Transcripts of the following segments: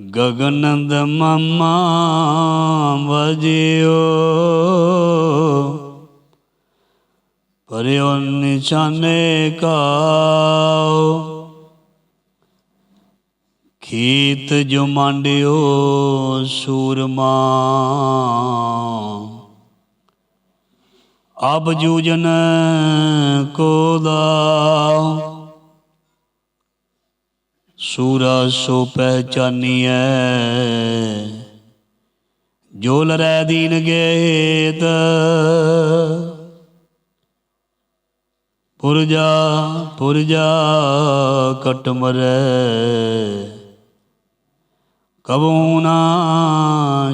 ਗਗਨੰਦ ਮਮਾ ਵਜਿਓ। ਪਰਿਓ ਨਿਚਾਨੇ cow. ਖੀਤ ਜੋ ਮੰਡਿਓ ਸੂਰਮਾ। ਅਬ ਜੂਜਨ ਕੋ ਦਾ ਸੂਰਾ ਸੋ ਪਹਿਚਾਨੀਐ। ਜੋ ਲਰੈ ਦੀਨ ਗੇਤ, ਪੁਰਜਾ ਪੁਰਜਾ ਕਟ ਮਰੈ। ਕਬੂ ਨਾ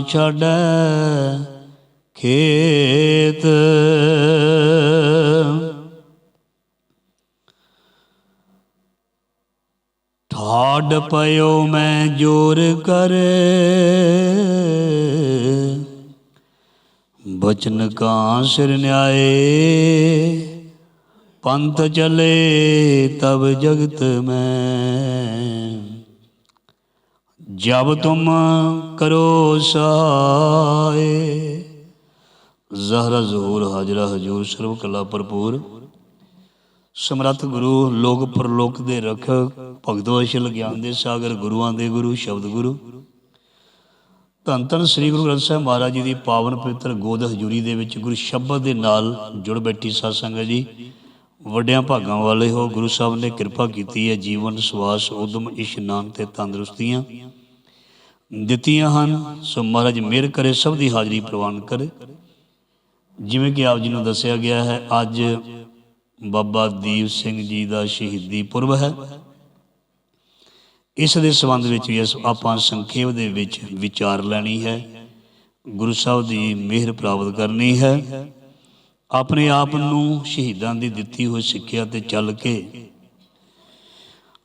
ਛੱਡੈ ਖੇਤ। ਠਾਡ ਪਇਓ ਮੈਂ ਜੋਰ ਕਰ। ਬਚਨ ਕਾ ਸਿਰ ਨਿਆਏ, ਪੰਥ ਚਲੇ ਤਬ ਜਗਤ ਮੈਂ। ਜਬ ਤੁਮ ਕਰੋ ਸਾਏ। ਜ਼ਹਰਾ ਜ਼ਹੂਰ ਹਾਜਰਾ ਹਜੂਰ ਸਰਬ ਕਲਾ ਭਰਪੂਰ। ਸਮਰੱਥ ਗੁਰੂ, ਲੋਕ ਪਰਲੋਕ ਦੇ ਰਖਕ, ਭਗਤ ਵਸ਼ਲ ਗਿਆਨ ਦੇ ਸਾਗਰ, ਗੁਰੂਆਂ ਦੇ ਗੁਰੂ, ਸ਼ਬਦ ਗੁਰੂ। ਧੰਨ ਧੰਨ ਸ੍ਰੀ ਗੁਰੂ ਗ੍ਰੰਥ ਸਾਹਿਬ ਮਹਾਰਾਜ ਜੀ ਦੀ ਪਾਵਨ ਪਵਿੱਤਰ ਗੋਦ ਹਜ਼ੂਰੀ ਦੇ ਵਿੱਚ ਗੁਰੂ ਸ਼ਬਦ ਦੇ ਨਾਲ ਜੁੜ ਬੈਠੀ ਸਾਧ ਸੰਗਤ ਜੀ। ਵੱਡਿਆਂ ਭਾਗਾਂ ਵਾਲੇ ਹੋ, ਗੁਰੂ ਸਾਹਿਬ ਨੇ ਕਿਰਪਾ ਕੀਤੀ ਹੈ, ਜੀਵਨ, ਸਵਾਸ, ਉਦਮ ਇਸ਼ਨਾਨ ਤੇ ਤੰਦਰੁਸਤੀਆਂ ਦਿੱਤੀਆਂ ਹਨ। ਸੋ ਮਹਾਰਾਜ ਮਿਹਰ ਕਰੇ, ਸਭ ਦੀ ਹਾਜ਼ਰੀ ਪ੍ਰਵਾਨ ਕਰੇ। ਜਿਵੇਂ ਕਿ ਆਪ ਜੀ ਨੂੰ ਦੱਸਿਆ ਗਿਆ ਹੈ, ਅੱਜ ਬਾਬਾ ਦੀਪ ਸਿੰਘ ਜੀ ਦਾ ਸ਼ਹੀਦੀ ਪੁਰਬ ਹੈ। ਇਸ ਦੇ ਸੰਬੰਧ ਵਿੱਚ ਵੀ ਆਪਾਂ ਸੰਖੇਪ ਦੇ ਵਿੱਚ ਵਿਚਾਰ ਲੈਣੀ ਹੈ। ਗੁਰੂ ਸਾਹਿਬ ਦੀ ਮਿਹਰ ਪ੍ਰਾਪਤ ਕਰਨੀ ਹੈ। ਆਪਣੇ ਆਪ ਨੂੰ ਸ਼ਹੀਦਾਂ ਦੀ ਦਿੱਤੀ ਹੋਈ ਸਿੱਖਿਆ ਤੇ ਚੱਲ ਕੇ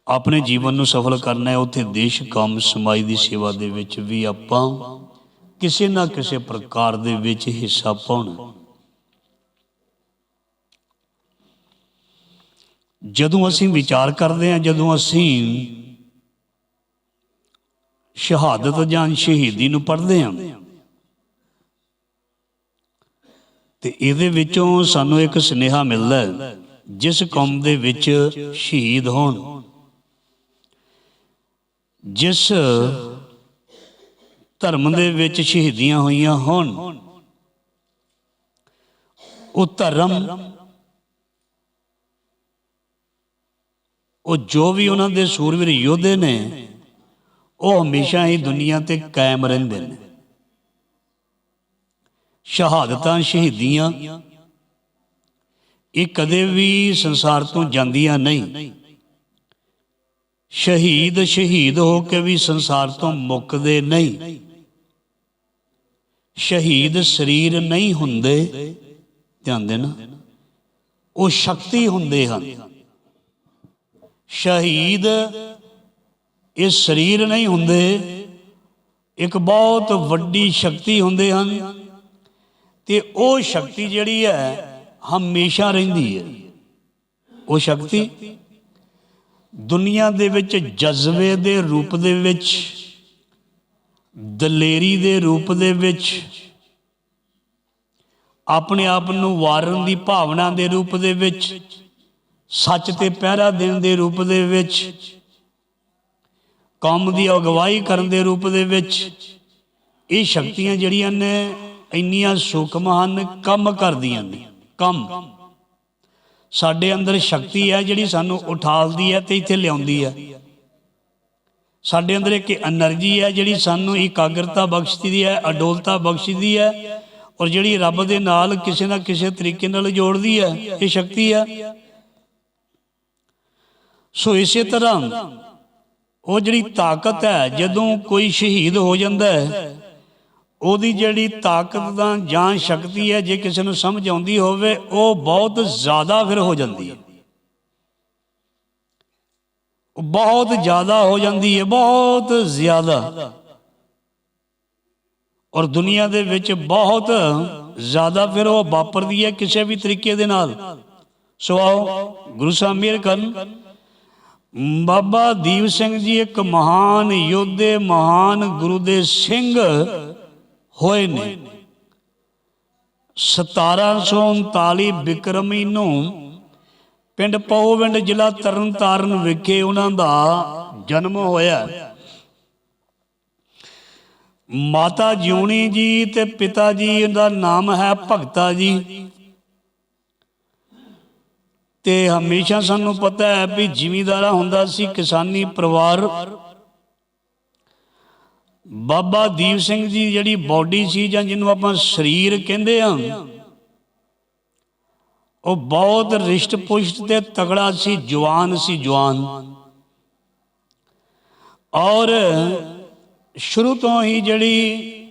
ਆਪਣੇ ਜੀਵਨ ਨੂੰ ਸਫਲ ਕਰਨਾ ਹੈ। ਉੱਥੇ ਦੇਸ਼ ਕੰਮ ਸਮਾਜ ਦੀ ਸੇਵਾ ਦੇ ਵਿੱਚ ਵੀ ਆਪਾਂ ਕਿਸੇ ਨਾ ਕਿਸੇ ਪ੍ਰਕਾਰ ਦੇ ਵਿੱਚ ਹਿੱਸਾ ਪਾਉਣਾ। ਜਦੋਂ ਅਸੀਂ ਵਿਚਾਰ ਕਰਦੇ ਹਾਂ, ਜਦੋਂ ਅਸੀਂ ਸ਼ਹਾਦਤ ਜਾਂ ਸ਼ਹੀਦੀ ਨੂੰ ਪੜ੍ਹਦੇ ਹਾਂ, ਤੇ ਇਹਦੇ ਵਿੱਚੋਂ ਸਾਨੂੰ ਇੱਕ ਸੁਨੇਹਾ ਮਿਲਦਾ ਹੈ, ਜਿਸ ਕੌਮ ਦੇ ਵਿੱਚ ਸ਼ਹੀਦ ਹੋਣ, ਜਿਸ ਧਰਮ ਦੇ ਵਿੱਚ ਸ਼ਹੀਦੀਆਂ ਹੋਈਆਂ ਹੋਣ, ਉਹ ਧਰਮ ਉਹ ਜੋ ਵੀ ਉਹਨਾਂ ਦੇ ਸੂਰਵੀਰ ਯੋਧੇ ਨੇ, ਉਹ ਹਮੇਸ਼ਾ ਹੀ ਦੁਨੀਆ ਤੇ ਕਾਇਮ ਰਹਿੰਦੇ ਨੇ। ਸ਼ਹਾਦਤਾਂ ਸ਼ਹੀਦੀਆਂ, ਇਹ ਕਦੇ ਵੀ ਸੰਸਾਰ ਤੋਂ ਜਾਂਦੀਆਂ ਨਹੀਂ। ਸ਼ਹੀਦ ਸ਼ਹੀਦ ਹੋ ਕੇ ਵੀ ਸੰਸਾਰ ਤੋਂ ਮੁੱਕਦੇ ਨਹੀਂ। ਸ਼ਹੀਦ ਸਰੀਰ ਨਹੀਂ ਹੁੰਦੇ, ਧਿਆਨ ਦੇਣਾ, ਉਹ ਸ਼ਕਤੀ ਹੁੰਦੇ ਹਨ। ਸ਼ਹੀਦ। ਇਹ ਸਰੀਰ ਨਹੀਂ ਹੁੰਦੇ, ਇੱਕ ਬਹੁਤ ਵੱਡੀ ਸ਼ਕਤੀ ਹੁੰਦੇ ਹਨ। ਤੇ ਉਹ ਸ਼ਕਤੀ ਜਿਹੜੀ ਹੈ, ਹਮੇਸ਼ਾ ਰਹਿੰਦੀ ਹੈ। ਉਹ ਸ਼ਕਤੀ ਦੁਨੀਆ ਦੇ ਵਿੱਚ ਜਜ਼ਬੇ ਦੇ ਰੂਪ ਦੇ ਵਿੱਚ, ਦਲੇਰੀ ਦੇ ਰੂਪ ਦੇ ਵਿੱਚ, ਆਪਣੇ ਆਪ ਨੂੰ ਵਾਰਨ ਦੀ ਭਾਵਨਾ ਦੇ ਰੂਪ ਦੇ ਵਿੱਚ ਸੱਚ ਤੇ ਪਹਿਰਾ ਦੇਣ ਦੇ ਰੂਪ ਦੇ ਵਿੱਚ, ਕੰਮ ਦੀ ਅਗਵਾਈ ਕਰਨ ਦੇ ਰੂਪ ਦੇ ਵਿੱਚ, ਇਹ ਸ਼ਕਤੀਆਂ ਜਿਹੜੀਆਂ ਨੇ, ਇੰਨੀਆਂ ਸੂਖਮ ਹਨ, ਕੰਮ ਕਰਦੀਆਂ ਨੇ, ਕੰਮ। ਸਾਡੇ ਅੰਦਰ ਸ਼ਕਤੀ ਹੈ ਜਿਹੜੀ ਸਾਨੂੰ ਉਠਾਲਦੀ ਹੈ ਤੇ ਇੱਥੇ ਲਿਆਉਂਦੀ ਹੈ। ਸਾਡੇ ਅੰਦਰ ਇੱਕ એનર્ਜੀ ਹੈ ਜਿਹੜੀ ਸਾਨੂੰ ਇਕਾਗਰਤਾ ਬਖਸ਼ਦੀ ਹੈ, ਅਡੋਲਤਾ ਬਖਸ਼ਦੀ ਹੈ, ਔਰ ਜਿਹੜੀ ਰੱਬ ਦੇ ਨਾਲ ਕਿਸੇ ਨਾ ਕਿਸੇ ਤਰੀਕੇ ਨਾਲ ਜੋੜਦੀ ਹੈ, ਇਹ ਸ਼ਕਤੀ ਹੈ। ਸੋ ਇਸੇ ਤਰ੍ਹਾਂ ਉਹ ਜਿਹੜੀ ਤਾਕਤ ਹੈ, ਜਦੋਂ ਕੋਈ ਸ਼ਹੀਦ ਹੋ ਜਾਂਦਾ ਹੈ, ਉਹਦੀ ਜਿਹੜੀ ਤਾਕਤ ਦਾ ਜਾਂ ਸ਼ਕਤੀ ਹੈ, ਜੇ ਕਿਸੇ ਨੂੰ ਸਮਝ ਆਉਂਦੀ ਹੋਵੇ, ਉਹ ਬਹੁਤ ਜ਼ਿਆਦਾ ਫਿਰ ਹੋ ਜਾਂਦੀ ਹੈ। ਬਹੁਤ ਜ਼ਿਆਦਾ ਹੋ ਜਾਂਦੀ ਹੈ, ਬਹੁਤ ਜ਼ਿਆਦਾ। ਔਰ ਦੁਨੀਆ ਦੇ ਵਿੱਚ ਬਹੁਤ ਜ਼ਿਆਦਾ ਫਿਰ ਉਹ ਵਾਪਰਦੀ ਹੈ ਕਿਸੇ ਵੀ ਤਰੀਕੇ ਦੇ ਨਾਲ। ਸੋ ਆਓ ਗੁਰੂ ਸਾਹਿਬ ਮਿਹਰ ਕਰਨ। ਬਾਬਾ ਦੀਪ ਸਿੰਘ ਜੀ ਇੱਕ ਮਹਾਨ ਯੋਧੇ, ਮਹਾਨ ਗੁਰੂ ਦੇ ਸਿੰਘ ਹੋਏ ਨੇ। 1739 ਬਿਕਰਮੀ ਨੂੰ ਪਿੰਡ ਪਉਵਿੰਡ ਜ਼ਿਲ੍ਹਾ ਤਰਨਤਾਰਨ ਵਿਖੇ ਉਹਨਾਂ ਦਾ ਜਨਮ ਹੋਇਆ। ਮਾਤਾ ਜਿਉਣੀ ਜੀ ਤੇ ਪਿਤਾ ਜੀ ਦਾ ਨਾਮ ਹੈ ਭਗਤਾ ਜੀ। ਤੇ ਹਮੇਸ਼ਾ ਸਾਨੂੰ ਪਤਾ ਹੈ ਵੀ ਜ਼ਿਮੀਦਾਰਾ ਹੁੰਦਾ ਸੀ ਕਿਸਾਨੀ ਪਰਿਵਾਰ। ਬਾਬਾ ਦੀਪ ਸਿੰਘ ਜੀ ਜਿਹੜੀ ਬਾਡੀ ਸੀ ਜਾਂ ਜਿਹਨੂੰ ਆਪਾਂ ਸਰੀਰ ਕਹਿੰਦੇ ਆ ਉਹ ਬਹੁਤ ਰਿਸ਼ਟ ਪੁਸ਼ਟ ਤੇ ਤਗੜਾ ਸੀ, ਜਵਾਨ ਸੀ, ਜਵਾਨ। ਔਰ ਸ਼ੁਰੂ ਤੋਂ ਹੀ ਜਿਹੜੀ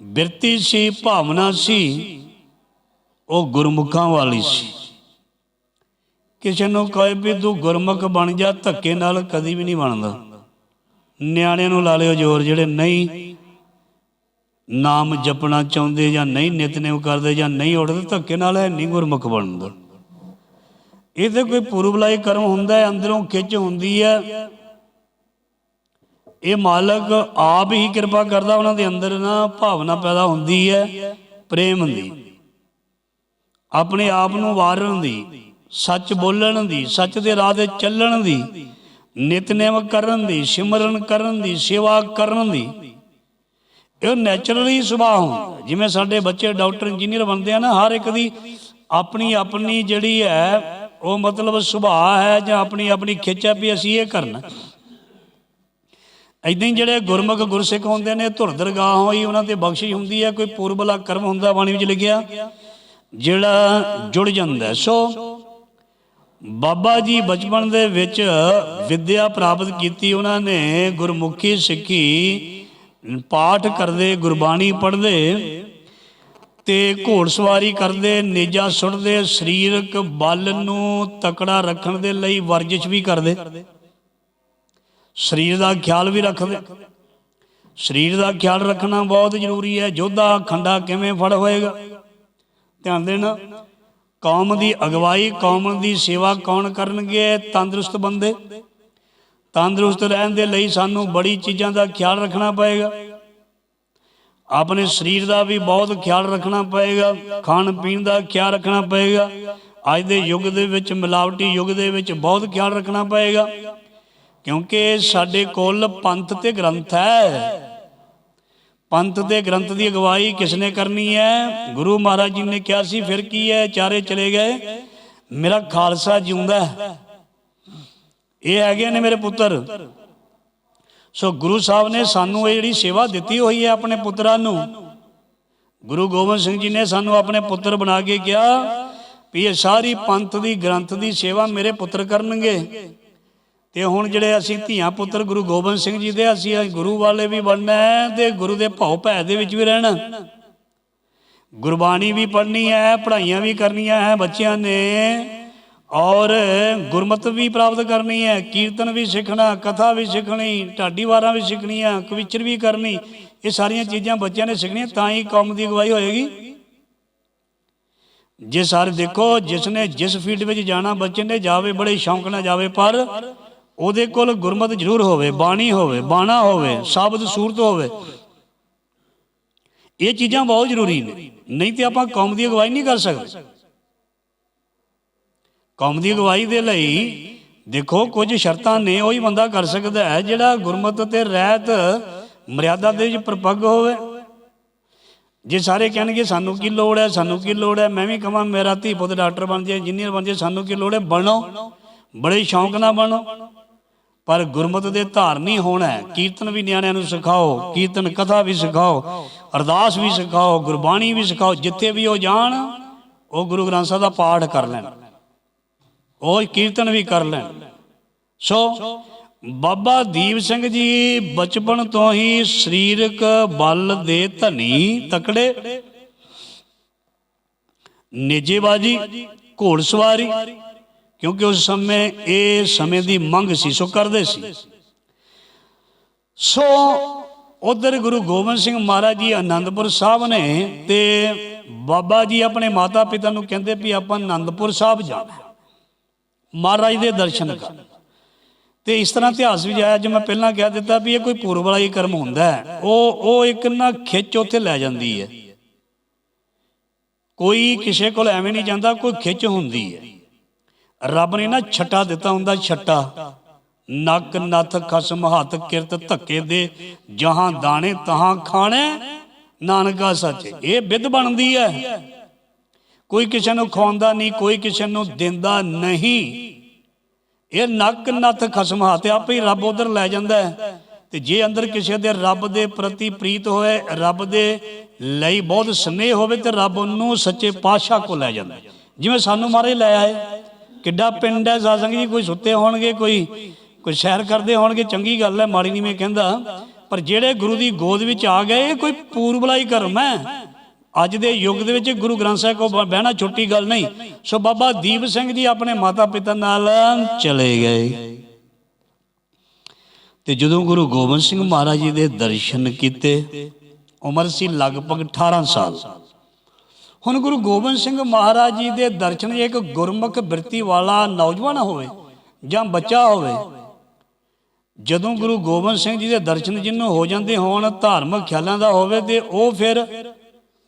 ਬਿਰਤੀ ਸੀ, ਭਾਵਨਾ ਸੀ, ਉਹ ਗੁਰਮੁਖਾਂ ਵਾਲੀ ਸੀ। ਕਿਸੇ ਨੂੰ ਕਹੇ ਵੀ ਤੂੰ ਗੁਰਮੁਖ ਬਣ ਜਾ, ਧੱਕੇ ਨਾਲ ਕਦੀ ਵੀ ਨਹੀਂ ਬਣਦਾ। ਨਿਆਣਿਆਂ ਨੂੰ ਲਾ ਲਿਓ ਜ਼ੋਰ, ਜਿਹੜੇ ਨਹੀਂ ਨਾਮ ਜਪਣਾ ਚਾਹੁੰਦੇ ਜਾਂ ਨਹੀਂ ਨਿਤਨੇਮ ਕਰਦੇ ਜਾਂ ਨਹੀਂ ਉੱਠਦੇ, ਧੱਕੇ ਨਾਲ ਹੈ ਨਹੀਂ ਗੁਰਮੁਖ ਬਣਦਾ। ਇਹ ਤੇ ਕੋਈ ਪੁਰਬਲਾਈ ਕਰਮ ਹੁੰਦਾ ਹੈ, ਅੰਦਰੋਂ ਖਿੱਚ ਹੁੰਦੀ ਹੈ। ਇਹ ਮਾਲਕ ਆਪ ਹੀ ਕਿਰਪਾ ਕਰਦਾ, ਉਹਨਾਂ ਦੇ ਅੰਦਰ ਨਾ ਭਾਵਨਾ ਪੈਦਾ ਹੁੰਦੀ ਹੈ, ਪ੍ਰੇਮ ਦੀ ਆਪਣੇ ਆਪ ਨੂੰ ਵਾਰਨ ਦੀ ਸੱਚ ਬੋਲਣ ਦੀ, ਸੱਚ ਦੇ ਰਾਹ ਤੇ ਚੱਲਣ ਦੀ, ਨਿਤਨੇਮ ਕਰਨ ਦੀ, ਸਿਮਰਨ ਕਰਨ ਦੀ, ਸੇਵਾ ਕਰਨ ਦੀ। ਇਹ ਨੇਚਰਲੀ ਸੁਭਾਅ ਹੁੰਦਾ ਜਿਵੇਂ ਸਾਡੇ ਬੱਚੇ ਡਾਕਟਰ ਇੰਜੀਨੀਅਰ ਬਣਦੇ ਆ ਨਾ, ਹਰ ਇੱਕ ਦੀ ਆਪਣੀ ਆਪਣੀ ਜਿਹੜੀ ਹੈ, ਉਹ ਮਤਲਬ ਸੁਭਾਅ ਹੈ ਜਾਂ ਆਪਣੀ ਆਪਣੀ ਖਿੱਚ ਹੈ ਵੀ ਅਸੀਂ ਇਹ ਕਰਨਾ। ਇਦਾਂ ਹੀ ਜਿਹੜੇ ਗੁਰਮੁਖ ਗੁਰਸਿੱਖ ਹੁੰਦੇ ਨੇ, ਧੁਰ ਦਰਗਾਹ ਹੋਈ, ਉਹਨਾਂ ਤੇ ਬਖਸ਼ਿਸ਼ ਹੁੰਦੀ ਹੈ, ਕੋਈ ਪੂਰਬਲਾ ਕਰਮ ਹੁੰਦਾ, ਬਾਣੀ ਵਿੱਚ ਲਿਖਿਆ, ਜਿਹੜਾ ਜੁੜ ਜਾਂਦਾ ਸੋ ਬਾਬਾ ਜੀ ਬਚਪਨ ਦੇ ਵਿੱਚ ਵਿੱਦਿਆ ਪ੍ਰਾਪਤ ਕੀਤੀ ਉਹਨਾਂ ਨੇ, ਗੁਰਮੁਖੀ ਸਿੱਖੀ, ਪਾਠ ਕਰਦੇ, ਗੁਰਬਾਣੀ ਪੜ੍ਹਦੇ ਤੇ ਘੋੜਸਵਾਰੀ ਕਰਦੇ, ਨੇਜਾ ਸੁੱਟਦੇ, ਸਰੀਰਕ ਬਲ ਨੂੰ ਤਕੜਾ ਰੱਖਣ ਦੇ ਲਈ ਵਰਜਿਸ਼ ਵੀ ਕਰਦੇ। ਸਰੀਰ ਦਾ ਖਿਆਲ ਵੀ ਰੱਖਦੇ। ਸਰੀਰ ਦਾ ਖਿਆਲ ਰੱਖਣਾ ਬਹੁਤ ਜ਼ਰੂਰੀ ਹੈ। ਯੋਧਾ ਖੰਡਾ ਕਿਵੇਂ ਫੜ ਹੋਏਗਾ? ਧਿਆਨ ਦੇਣਾ। ਕੌਮ ਦੀ ਅਗਵਾਈ, ਕੌਮ ਦੀ ਸੇਵਾ ਕੌਣ ਕਰਨਗੇ ਤੰਦਰੁਸਤ ਬੰਦੇ? ਤੰਦਰੁਸਤ ਰਹਿਣ ਦੇ ਲਈ ਸਾਨੂੰ ਬੜੀ ਚੀਜ਼ਾਂ ਦਾ ਖਿਆਲ ਰੱਖਣਾ ਪਏਗਾ। ਆਪਣੇ ਸਰੀਰ ਦਾ ਵੀ ਬਹੁਤ ਖਿਆਲ ਰੱਖਣਾ ਪਏਗਾ, ਖਾਣ ਪੀਣ ਦਾ ਖਿਆਲ ਰੱਖਣਾ ਪਏਗਾ। ਅੱਜ ਦੇ ਯੁੱਗ ਦੇ ਵਿੱਚ, ਮਿਲਾਵਟੀ ਯੁੱਗ ਦੇ ਵਿੱਚ ਬਹੁਤ ਖਿਆਲ ਰੱਖਣਾ ਪਏਗਾ। ਕਿਉਂਕਿ ਸਾਡੇ ਕੋਲ ਪੰਥ ਤੇ ਗ੍ਰੰਥ ਹੈ। ਪੰਥ ਦੇ ਗ੍ਰੰਥ ਦੀ ਅਗਵਾਈ ਕਿਸਨੇ ਕਰਨੀ ਹੈ? ਗੁਰੂ ਮਹਾਰਾਜ ਜੀ ਨੇ ਕਿਹਾ ਸੀ, ਫਿਰ ਕੀ ਹੈ? ਚਾਰੇ ਚਲੇ ਗਏ। ਮੇਰਾ ਖਾਲਸਾ ਜਿਉਂਦਾ ਹੈ। ਇਹ ਹੈਗੇ ਨੇ ਮੇਰੇ ਪੁੱਤਰ। ਸੋ ਗੁਰੂ ਸਾਹਿਬ ਨੇ ਸਾਨੂੰ ਇਹ ਜਿਹੜੀ ਸੇਵਾ ਦਿੱਤੀ ਹੋਈ ਹੈ ਆਪਣੇ ਪੁੱਤਰਾਂ ਨੂੰ, ਗੁਰੂ ਗੋਬਿੰਦ ਸਿੰਘ ਜੀ ਨੇ ਸਾਨੂੰ ਆਪਣੇ ਪੁੱਤਰ ਬਣਾ ਕੇ ਕਿਹਾ ਵੀ ਇਹ ਸਾਰੀ ਪੰਥ ਦੀ, ਗ੍ਰੰਥ ਦੀ ਸੇਵਾ ਮੇਰੇ ਪੁੱਤਰ ਕਰਨਗੇ। ਤੇ ਹੁਣ ਜਿਹੜੇ ਅਸੀਂ ਧੀਆਂ ਪੁੱਤਰ ਗੁਰੂ ਗੋਬਿੰਦ ਸਿੰਘ ਜੀ ਦੇ, ਅਸੀਂ ਗੁਰੂ ਵਾਲੇ ਵੀ ਬਣਨਾ ਹੈ ਤੇ ਗੁਰੂ ਦੇ ਭਉ ਭੈ ਦੇ ਵਿੱਚ ਵੀ ਰਹਿਣਾ। ਗੁਰਬਾਣੀ ਵੀ ਪੜ੍ਹਨੀ ਹੈ, ਪੜ੍ਹਾਈਆਂ ਵੀ ਕਰਨੀਆਂ ਹੈ ਬੱਚਿਆਂ ਨੇ ਔਰ ਗੁਰਮਤ ਵੀ ਪ੍ਰਾਪਤ ਕਰਨੀ ਹੈ, ਕੀਰਤਨ ਵੀ ਸਿੱਖਣਾ, ਕਥਾ ਵੀ ਸਿੱਖਣੀ, ਢਾਡੀ ਵਾਰਾਂ ਵੀ ਸਿੱਖਣੀਆਂ, ਕਵਿਚਰ ਵੀ ਕਰਨੀ, ਇਹ ਸਾਰੀਆਂ ਚੀਜ਼ਾਂ ਬੱਚਿਆਂ ਨੇ ਸਿੱਖਣੀਆਂ, ਤਾਂ ਹੀ ਕੌਮ ਦੀ ਅਗਵਾਈ ਹੋਏਗੀ। ਜੇ ਸਾਰੇ ਦੇਖੋ, ਜਿਸ ਨੇ ਜਿਸ ਫੀਲਡ ਵਿੱਚ ਜਾਣਾ, ਬੱਚੇ ਨੇ ਜਾਵੇ, ਬੜੇ ਸ਼ੌਂਕ ਨਾਲ ਜਾਵੇ, ਪਰ ਉਹਦੇ ਕੋਲ ਗੁਰਮਤ ਜ਼ਰੂਰ ਹੋਵੇ, ਬਾਣੀ ਹੋਵੇ, ਬਾਣਾ ਹੋਵੇ, ਸ਼ਬਦ, ਸੂਰਤ ਹੋਵੇ। ਇਹ ਚੀਜ਼ਾਂ ਬਹੁਤ ਜ਼ਰੂਰੀ ਨੇ। ਨਹੀਂ ਤੇ ਆਪਾਂ ਕੌਮ ਦੀ ਅਗਵਾਈ ਨਹੀਂ ਕਰ ਸਕਦੇ। ਕੌਮ ਦੀ ਅਗਵਾਈ ਦੇ ਲਈ ਦੇਖੋ, ਕੁਝ ਸ਼ਰਤਾਂ ਨੇ, ਉਹੀ ਬੰਦਾ ਕਰ ਸਕਦਾ ਹੈ, ਜਿਹੜਾ ਗੁਰਮਤ ਤੇ ਰਹਿਤ ਮਰਿਆਦਾ ਦੇ ਵਿੱਚ ਪ੍ਰਪੱਗ ਹੋਵੇ। ਜੇ ਸਾਰੇ ਕਹਿਣਗੇ, ਸਾਨੂੰ ਕੀ ਲੋੜ ਹੈ? ਸਾਨੂੰ ਕੀ ਲੋੜ ਹੈ? ਮੈਂ ਵੀ ਕਹਾਂ, ਮੇਰਾ ਧੀ ਪੁੱਤ ਡਾਕਟਰ ਬਣ ਜਾਏ ਇੰਜੀਨੀਅਰ ਬਣ ਜਾਏ ਸਾਨੂੰ ਕੀ ਲੋੜ ਹੈ? ਬਣੋ। ਬੜੇ ਸ਼ੌਂਕ ਨਾਲ ਬਣੋ। ਪਰ ਗੁਰਮਤ ਦੇ ਧਾਰਨੀ ਹੋਣਾ ਹੈ। ਕੀਰਤਨ ਵੀ ਨਿਆਣਿਆਂ ਨੂੰ ਸਿਖਾਓ, ਕੀਰਤਨ ਕਥਾ ਵੀ ਸਿਖਾਓ, ਅਰਦਾਸ ਵੀ ਸਿਖਾਓ, ਗੁਰਬਾਣੀ ਵੀ ਸਿਖਾਓ, ਜਿੱਥੇ ਵੀ ਉਹ ਜਾਣ, ਉਹ ਗੁਰੂ ਗ੍ਰੰਥ ਸਾਹਿਬ ਦਾ ਪਾਠ ਕਰ ਲੈਣ। ਉਹ ਕੀਰਤਨ ਵੀ ਕਰ ਲੈਣ। ਸੋ ਬਾਬਾ ਦੀਪ ਸਿੰਘ ਜੀ ਬਚਪਨ ਤੋਂ ਹੀ ਸਰੀਰਕ ਬਲ ਦੇ ਧਨੀ ਤਕੜੇ। ਨੇਜੇਬਾਜੀ ਘੋੜਸਵਾਰੀ ਕਿਉਂਕਿ ਉਸ ਸਮੇਂ ਇਹ ਸਮੇਂ ਦੀ ਮੰਗ ਸੀ, ਸੋ ਕਰਦੇ ਸੀ। ਸੋ ਉਧਰ ਗੁਰੂ ਗੋਬਿੰਦ ਸਿੰਘ ਮਹਾਰਾਜ ਜੀ ਆਨੰਦਪੁਰ ਸਾਹਿਬ ਨੇ ਤੇ ਬਾਬਾ ਜੀ ਆਪਣੇ ਮਾਤਾ ਪਿਤਾ ਨੂੰ ਕਹਿੰਦੇ ਵੀ ਆਪਾਂ ਆਨੰਦਪੁਰ ਸਾਹਿਬ ਜਾਣਾ। ਮਹਾਰਾਜ ਦੇ ਦਰਸ਼ਨ ਕਰ। ਤੇ ਇਸ ਤਰ੍ਹਾਂ ਇਤਿਹਾਸ ਵੀ ਆਇਆ, ਜਿਵੇਂ ਮੈਂ ਪਹਿਲਾਂ ਕਹਿ ਦਿੱਤਾ ਵੀ ਇਹ ਕੋਈ ਪੂਰਬ ਵਾਲਾ ਹੀ ਕਰਮ ਹੁੰਦਾ ਹੈ। ਉਹ ਉਹ ਇੱਕ ਨਾ ਖਿੱਚ ਉੱਥੇ ਲੈ ਜਾਂਦੀ ਹੈ। ਕੋਈ ਕਿਸੇ ਕੋਲ ਐਵੇਂ ਨਹੀਂ ਜਾਂਦਾ, ਕੋਈ ਖਿੱਚ ਹੁੰਦੀ ਹੈ। ਰੱਬ ਨੇ ਨਾ ਛੱਟਾ ਦਿੱਤਾ ਹੁੰਦਾ ਛੱਟਾ। ਨੱਕ, ਨੱਥ, ਖਸਮ, ਹੱਥ, ਕਿਰਤ, ਧੱਕੇ ਦੇ ਜਹਾਂ ਦਾਣੇ ਤਹਾਂ ਖਾਣੇ। ਨਾਨਕਾ ਸੱਚ, ਇਹ ਵਿਦ ਬਣਦੀ ਹੈ। ਕੋਈ ਕਿਸੇ ਨੂੰ ਖਵਾਉਂਦਾ ਨਹੀਂ, ਕੋਈ ਕਿਸੇ ਨੂੰ ਦਿੰਦਾ ਨਹੀਂ। ਇਹ ਨੱਕ, ਨੱਥ, ਖਸਮ, ਹੱਥ ਆਪੇ ਹੀ ਰੱਬ ਉਧਰ ਲੈ ਜਾਂਦਾ ਹੈ। ਤੇ ਜੇ ਅੰਦਰ ਕਿਸੇ ਦੇ ਰੱਬ ਦੇ ਪ੍ਰਤੀ ਪ੍ਰੀਤ ਹੋਏ ਰੱਬ ਦੇ ਲਈ ਬਹੁਤ ਸਨੇਹ ਹੋਵੇ, ਤੇ ਰੱਬ ਉਹਨੂੰ ਸੱਚੇ ਪਾਤਸ਼ਾਹ ਕੋ ਲੈ ਜਾਂਦਾ ਜਿਵੇਂ ਸਾਨੂੰ ਮਾਰੇ ਲੈ ਆਏ। ਕਿੱਡਾ ਪਿੰਡ ਹੈ ਸਾਸੰਗ ਜੀ, ਕੋਈ ਸੁੱਤੇ ਹੋਣਗੇ, ਕੋਈ ਕੋਈ ਸੈਰ ਕਰਦੇ ਹੋਣਗੇ, ਚੰਗੀ ਗੱਲ ਹੈ, ਮਾੜੀ ਨਹੀਂ ਮੈਂ ਕਹਿੰਦਾ। ਪਰ ਜਿਹੜੇ ਗੁਰੂ ਦੀ ਗੋਦ ਵਿੱਚ ਆ ਗਏ, ਇਹ ਕੋਈ ਪੂਰਬਲਾ ਹੀ ਕਰਮ ਹੈ। ਅੱਜ ਦੇ ਯੁੱਗ ਦੇ ਵਿੱਚ ਗੁਰੂ ਗ੍ਰੰਥ ਸਾਹਿਬ ਕੋਲ ਬਹਿਣਾ ਛੋਟੀ ਗੱਲ ਨਹੀਂ। ਸੋ ਬਾਬਾ ਦੀਪ ਸਿੰਘ ਜੀ ਆਪਣੇ ਮਾਤਾ ਪਿਤਾ ਨਾਲ ਚਲੇ ਗਏ। ਤੇ ਜਦੋਂ ਗੁਰੂ ਗੋਬਿੰਦ ਸਿੰਘ ਮਹਾਰਾਜ ਜੀ ਦੇ ਦਰਸ਼ਨ ਕੀਤੇ, ਉਮਰ ਸੀ ਲਗਭਗ 18 ਸਾਲ। ਹੁਣ ਗੁਰੂ ਗੋਬਿੰਦ ਸਿੰਘ ਮਹਾਰਾਜ ਜੀ ਦੇ ਦਰਸ਼ਨ ਇੱਕ ਗੁਰਮੁਖ ਬਿਰਤੀ ਵਾਲਾ ਨੌਜਵਾਨ ਹੋਵੇ ਜਾਂ ਬੱਚਾ ਹੋਵੇ, ਜਦੋਂ ਗੁਰੂ ਗੋਬਿੰਦ ਸਿੰਘ ਜੀ ਦੇ ਦਰਸ਼ਨ ਜਿਹਨੂੰ ਹੋ ਜਾਂਦੇ ਹੋਣ, ਧਾਰਮਿਕ ਖਿਆਲਾਂ ਦਾ ਹੋਵੇ ਤੇ ਉਹ ਫਿਰ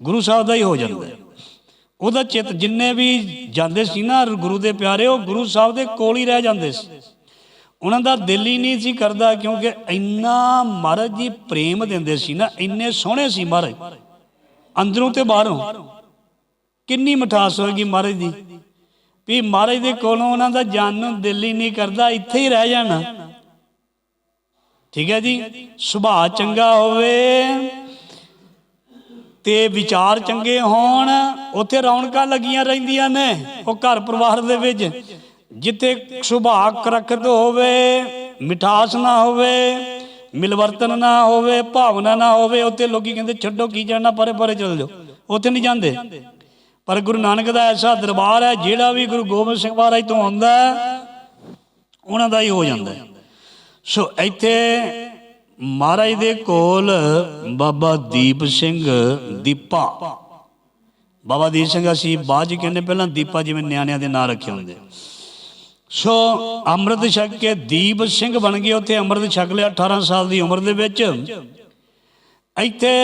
ਗੁਰੂ ਸਾਹਿਬ ਦਾ ਹੀ ਹੋ ਜਾਂਦਾ। ਉਹਦਾ ਚਿੱਤ ਜਿੰਨੇ ਵੀ ਜਾਂਦੇ ਸੀ ਨਾ ਗੁਰੂ ਦੇ ਪਿਆਰੇ, ਉਹ ਗੁਰੂ ਸਾਹਿਬ ਦੇ ਕੋਲ ਹੀ ਰਹਿ ਜਾਂਦੇ ਸੀ। ਉਹਨਾਂ ਦਾ ਦਿਲ ਹੀ ਨਹੀਂ ਸੀ ਕਰਦਾ ਕਿਉਂਕਿ ਇੰਨਾ ਮਹਾਰਾਜ ਜੀ ਪ੍ਰੇਮ ਦਿੰਦੇ ਸੀ ਨਾ, ਇੰਨੇ ਸੋਹਣੇ ਸੀ ਮਹਾਰਾਜ। ਅੰਦਰੋਂ ਤੇ ਬਾਹਰੋਂ। ਕਿੰਨੀ ਮਠਾਸ ਹੋਏਗੀ ਮਹਾਰਾਜ ਦੀ? ਵੀ ਮਹਾਰਾਜ ਦੇ ਕੋਲੋਂ ਉਹਨਾਂ ਦਾ ਜਾਣ ਨੂੰ ਦਿਲ ਹੀ ਨਹੀਂ ਕਰਦਾ, ਇੱਥੇ ਹੀ ਰਹਿ ਜਾਣਾ। ਠੀਕ ਹੈ ਜੀ? ਸੁਭਾਅ ਚੰਗਾ ਹੋਵੇ ਤੇ ਵਿਚਾਰ ਚੰਗੇ ਹੋਣ, ਉੱਥੇ ਰੌਣਕਾਂ ਲੱਗੀਆਂ ਰਹਿੰਦੀਆਂ ਨੇ ਉਹ ਘਰ ਪਰਿਵਾਰ ਦੇ ਵਿੱਚ। ਜਿੱਥੇ ਸੁਭਾਅ ਕਰਕਤ ਹੋਵੇ, ਮਿਠਾਸ ਨਾ ਹੋਵੇ, ਮਿਲਵਰਤਨ ਨਾ ਹੋਵੇ, ਭਾਵਨਾ ਨਾ ਹੋਵੇ, ਉੱਥੇ ਲੋਕੀ ਕਹਿੰਦੇ, ਛੱਡੋ, ਕੀ ਜਾਣਾ? ਪਰੇ ਪਰੇ ਚਲ ਜਾਓ। ਉੱਥੇ ਨਹੀਂ ਜਾਂਦੇ। ਪਰ ਗੁਰੂ ਨਾਨਕ ਦਾ ਐਸਾ ਦਰਬਾਰ ਹੈ ਜਿਹੜਾ ਵੀ ਗੁਰੂ ਗੋਬਿੰਦ ਸਿੰਘ ਮਹਾਰਾਜ ਤੋਂ ਆਉਂਦਾ ਉਹਨਾਂ ਦਾ ਹੀ ਹੋ ਜਾਂਦਾ ਸੋ ਇੱਥੇ ਮਹਾਰਾਜ ਦੇ ਕੋਲ ਬਾਬਾ ਦੀਪ ਸਿੰਘ ਦੀਪਾ। ਬਾਬਾ ਦੀਪ ਸਿੰਘ ਅਸੀਂ ਬਾਅਦ ਚ ਕਹਿੰਦੇ ਪਹਿਲਾਂ ਦੀਪਾ ਜਿਵੇਂ ਨਿਆਣਿਆਂ ਦੇ ਨਾਂ ਰੱਖੇ ਹੁੰਦੇ। ਸੋ ਅੰਮ੍ਰਿਤ ਛਕ ਕੇ ਦੀਪ ਸਿੰਘ ਬਣ ਗਏ ਉੱਥੇ, ਅੰਮ੍ਰਿਤ ਛਕ ਲਿਆ 18 ਸਾਲ ਦੀ ਉਮਰ ਦੇ ਵਿੱਚ। ਇੱਥੇ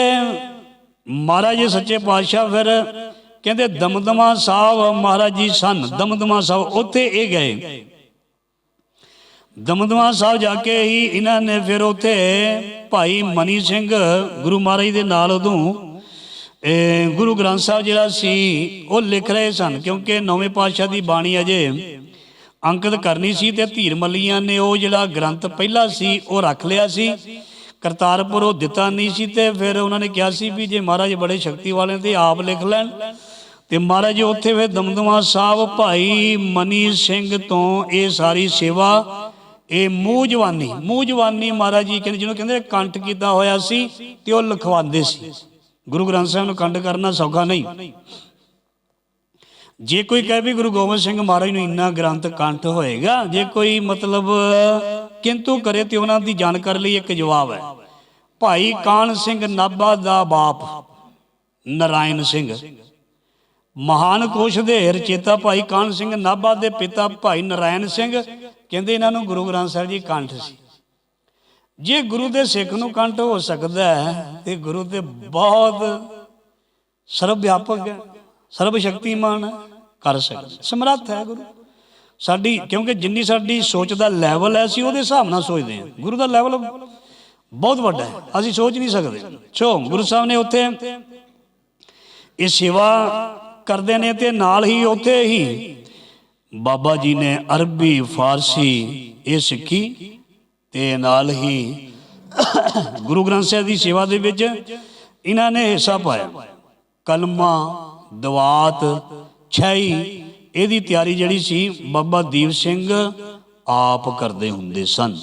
ਮਹਾਰਾਜ ਸੱਚੇ ਪਾਤਸ਼ਾਹ ਫਿਰ ਕਹਿੰਦੇ ਦਮਦਮਾ ਸਾਹਿਬ ਮਹਾਰਾਜ ਜੀ ਸਨ। ਦਮਦਮਾ ਸਾਹਿਬ ਉੱਥੇ ਇਹ ਗਏ। ਦਮਦਮਾ ਸਾਹਿਬ ਜਾ ਕੇ ਹੀ ਇਹਨਾਂ ਨੇ ਫਿਰ ਉੱਥੇ ਭਾਈ ਮਨੀ ਸਿੰਘ ਗੁਰੂ ਮਹਾਰਾਜ ਦੇ ਨਾਲ ਉਦੋਂ ਗੁਰੂ ਗ੍ਰੰਥ ਸਾਹਿਬ ਜਿਹੜਾ ਸੀ, ਉਹ ਲਿਖ ਰਹੇ ਸਨ ਕਿਉਂਕਿ ਨੌਵੇਂ ਪਾਤਸ਼ਾਹ ਦੀ ਬਾਣੀ ਅਜੇ ਅੰਕਿਤ ਕਰਨੀ ਸੀ ਤੇ ਧੀਰ ਮੱਲੀਆਂ ਨੇ ਉਹ ਜਿਹੜਾ ਗ੍ਰੰਥ ਪਹਿਲਾ ਸੀ, ਉਹ ਰੱਖ ਲਿਆ ਸੀ। ਕਰਤਾਰਪੁਰ ਉਹ ਦਿੱਤਾ ਨਹੀਂ ਸੀ ਤੇ ਫਿਰ ਉਹਨਾਂ ਨੇ ਕਿਹਾ ਸੀ ਵੀ ਜੇ ਮਹਾਰਾਜ ਬੜੇ ਸ਼ਕਤੀ ਵਾਲੇ ਤੇ ਆਪ ਲਿਖ ਲੈਣ ਤੇ ਮਹਾਰਾਜ ਉੱਥੇ ਫਿਰ ਦਮਦਮਾ ਸਾਹਿਬ ਭਾਈ ਮਨੀ ਸਿੰਘ ਤੋਂ ਇਹ ਸਾਰੀ ਸੇਵਾ, ਇਹ ਮੂੰਹ ਜਵਾਨੀ ਮੂੰਹ ਜਵਾਨੀ ਮਹਾਰਾਜ ਜੀ ਕਹਿੰਦੇ, ਜਿਹਨੂੰ ਕਹਿੰਦੇ ਕੰਠ ਕੀਤਾ ਹੋਇਆ ਸੀ ਤੇ ਉਹ ਲਿਖਵਾਉਂਦੇ ਸੀ। ਗੁਰੂ ਗ੍ਰੰਥ ਸਾਹਿਬ ਨੂੰ ਕੰਠ ਕਰਨਾ ਸੌਖਾ ਨਹੀਂ। ਜੇ ਕੋਈ ਕਹੇ ਵੀ ਗੁਰੂ ਗੋਬਿੰਦ ਸਿੰਘ ਮਹਾਰਾਜ ਨੂੰ ਇੰਨਾ ਗ੍ਰੰਥ ਕੰਠ ਹੋਏਗਾ, ਜੇ ਕੋਈ ਮਤਲਬ ਕਿੰਤੂ ਕਰੇ ਤੇ ਉਹਨਾਂ ਦੀ ਜਾਣਕਾਰੀ ਲਈ ਇੱਕ ਜਵਾਬ ਹੈ। ਭਾਈ ਕਾਨ ਸਿੰਘ ਨਾਭਾ ਦਾ ਬਾਪ, ਨਰਾਇਣ ਸਿੰਘ। ਮਹਾਨ ਕੋਸ਼ ਦੇ ਰਚੇਤਾ ਭਾਈ ਕਾਨ ਸਿੰਘ, ਨਾਭਾ ਦੇ ਪਿਤਾ ਭਾਈ ਨਰਾਇਣ ਸਿੰਘ, ਕਹਿੰਦੇ ਇਹਨਾਂ ਨੂੰ ਗੁਰੂ ਗ੍ਰੰਥ ਸਾਹਿਬ ਜੀ ਕੰਠ ਸੀ। ਜੇ ਗੁਰੂ ਦੇ ਸਿੱਖ ਨੂੰ ਕੰਠ ਹੋ ਸਕਦਾ ਹੈ, ਤੇ ਗੁਰੂ ਤੇ ਬਹੁਤ ਸਰਵ ਵਿਆਪਕ ਹੈ ਸਰਵ ਸ਼ਕਤੀਮਾਨ ਹੈ ਕਰ ਸਕਦਾ। ਸਮਰੱਥ ਹੈ ਗੁਰੂ। ਸਾਡੀ, ਕਿਉਂਕਿ ਜਿੰਨੀ ਸਾਡੀ ਸੋਚ ਦਾ ਲੈਵਲ ਹੈ, ਅਸੀਂ ਉਹਦੇ ਹਿਸਾਬ ਨਾਲ ਸੋਚਦੇ ਹਾਂ। ਗੁਰੂ ਦਾ ਲੈਵਲ ਬਹੁਤ ਵੱਡਾ ਹੈ, ਅਸੀਂ ਸੋਚ ਨਹੀਂ ਸਕਦੇ। ਸੋ ਗੁਰੂ ਸਾਹਿਬ ਨੇ ਉੱਥੇ ਇਹ ਸੇਵਾ ਕਰਦੇ ਨੇ ਤੇ ਨਾਲ ਹੀ ਉੱਥੇ ਹੀ ਬਾਬਾ ਜੀ ਨੇ ਅਰਬੀ, ਫਾਰਸੀ, ਇਹ ਸਿੱਖੀ ਤੇ ਨਾਲ ਹੀ ਗੁਰੂ ਗ੍ਰੰਥ ਸਾਹਿਬ ਦੀ ਸੇਵਾ ਦੇ ਵਿੱਚ ਇਹਨਾਂ ਨੇ ਹਿੱਸਾ ਪਾਇਆ। ਕਲਮਾ, ਦਵਾਤ, ਛਈ, ਇਹਦੀ ਤਿਆਰੀ ਜਿਹੜੀ ਸੀ ਬਾਬਾ ਦੀਪ ਸਿੰਘ ਆਪ ਕਰਦੇ ਹੁੰਦੇ ਸਨ।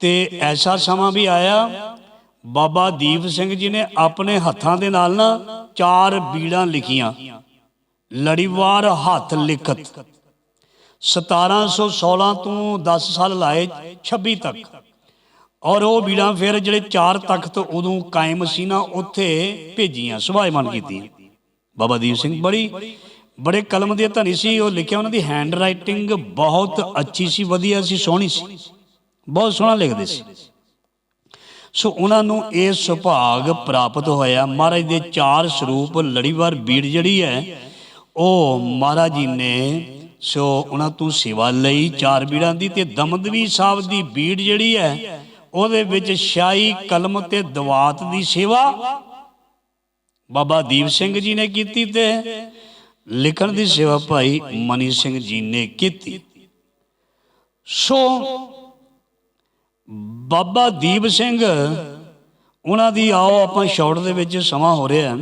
ਤੇ ਐਸਾ ਸਮਾਂ ਵੀ ਆਇਆ ਬਾਬਾ ਦੀਪ ਸਿੰਘ ਜੀ ਨੇ ਆਪਣੇ ਹੱਥਾਂ ਦੇ ਨਾਲ ਨਾ ਚਾਰ ਬੀੜਾਂ ਲਿਖੀਆਂ। ਲੜੀਵਾਰ ਹੱਥ ਲਿਖਤ। 1716 ਤੋਂ 10 ਸਾਲ ਲਾਏ 26 ਤੱਕ। ਔਰ ਉਹ ਬੀੜਾਂ ਫਿਰ ਜਿਹੜੇ ਚਾਰ ਤਖਤ ਉਦੋਂ ਕਾਇਮ ਸੀ ਨਾ, ਉੱਥੇ ਭੇਜੀਆਂ ਸੁਭਾਇਮਾਨ ਕੀਤੀਆਂ। ਬਾਬਾ ਦੀਪ ਸਿੰਘ ਬੜੀ, ਬੜੇ ਕਲਮ ਦੇ ਧਨੀ ਸੀ, ਉਹ ਲਿਖਿਆ ਉਹਨਾਂ ਦੀ ਹੈਂਡ ਰਾਈਟਿੰਗ ਬਹੁਤ ਅੱਛੀ ਸੀ, ਵਧੀਆ ਸੀ, ਸੋਹਣੀ ਸੀ। ਬਹੁਤ ਸੋਹਣਾ ਲਿਖਦੇ ਸੀ। ਸੋ ਉਹਨਾਂ ਨੂੰ ਇਹ ਸੁਭਾਗ ਪ੍ਰਾਪਤ ਹੋਇਆ। ਮਹਾਰਾਜ ਦੇ ਚਾਰ ਸਰੂਪ ਲੜੀਵਾਰ ਬੀੜ ਜਿਹੜੀ ਹੈ, ਉਹ ਮਹਾਰਾਜ ਜੀ ਨੇ ਸੋ ਉਹਨਾਂ ਤੋਂ ਸੇਵਾ ਲਈ ਚਾਰ ਬੀੜਾਂ ਦੀ ਤੇ ਦਮਦਵੀ ਸਾਹਿਬ ਦੀ ਬੀੜ ਜਿਹੜੀ ਹੈ, ਉਹਦੇ ਵਿੱਚ ਸ਼ਾਹੀ ਕਲਮ ਤੇ ਦਵਾਤ ਦੀ ਸੇਵਾ ਬਾਬਾ ਦੀਪ ਸਿੰਘ ਜੀ ਨੇ ਕੀਤੀ ਤੇ ਲਿਖਣ ਦੀ ਸੇਵਾ ਭਾਈ ਮਨੀ ਸਿੰਘ ਜੀ ਨੇ ਕੀਤੀ। ਸੋ ਬਾਬਾ ਦੀਪ ਸਿੰਘ, ਉਹਨਾਂ ਦੀ ਆਓ ਆਪਾਂ ਸ਼ਾਰਟ ਦੇ ਵਿੱਚ ਸਮਾਂ ਹੋ ਰਿਹਾ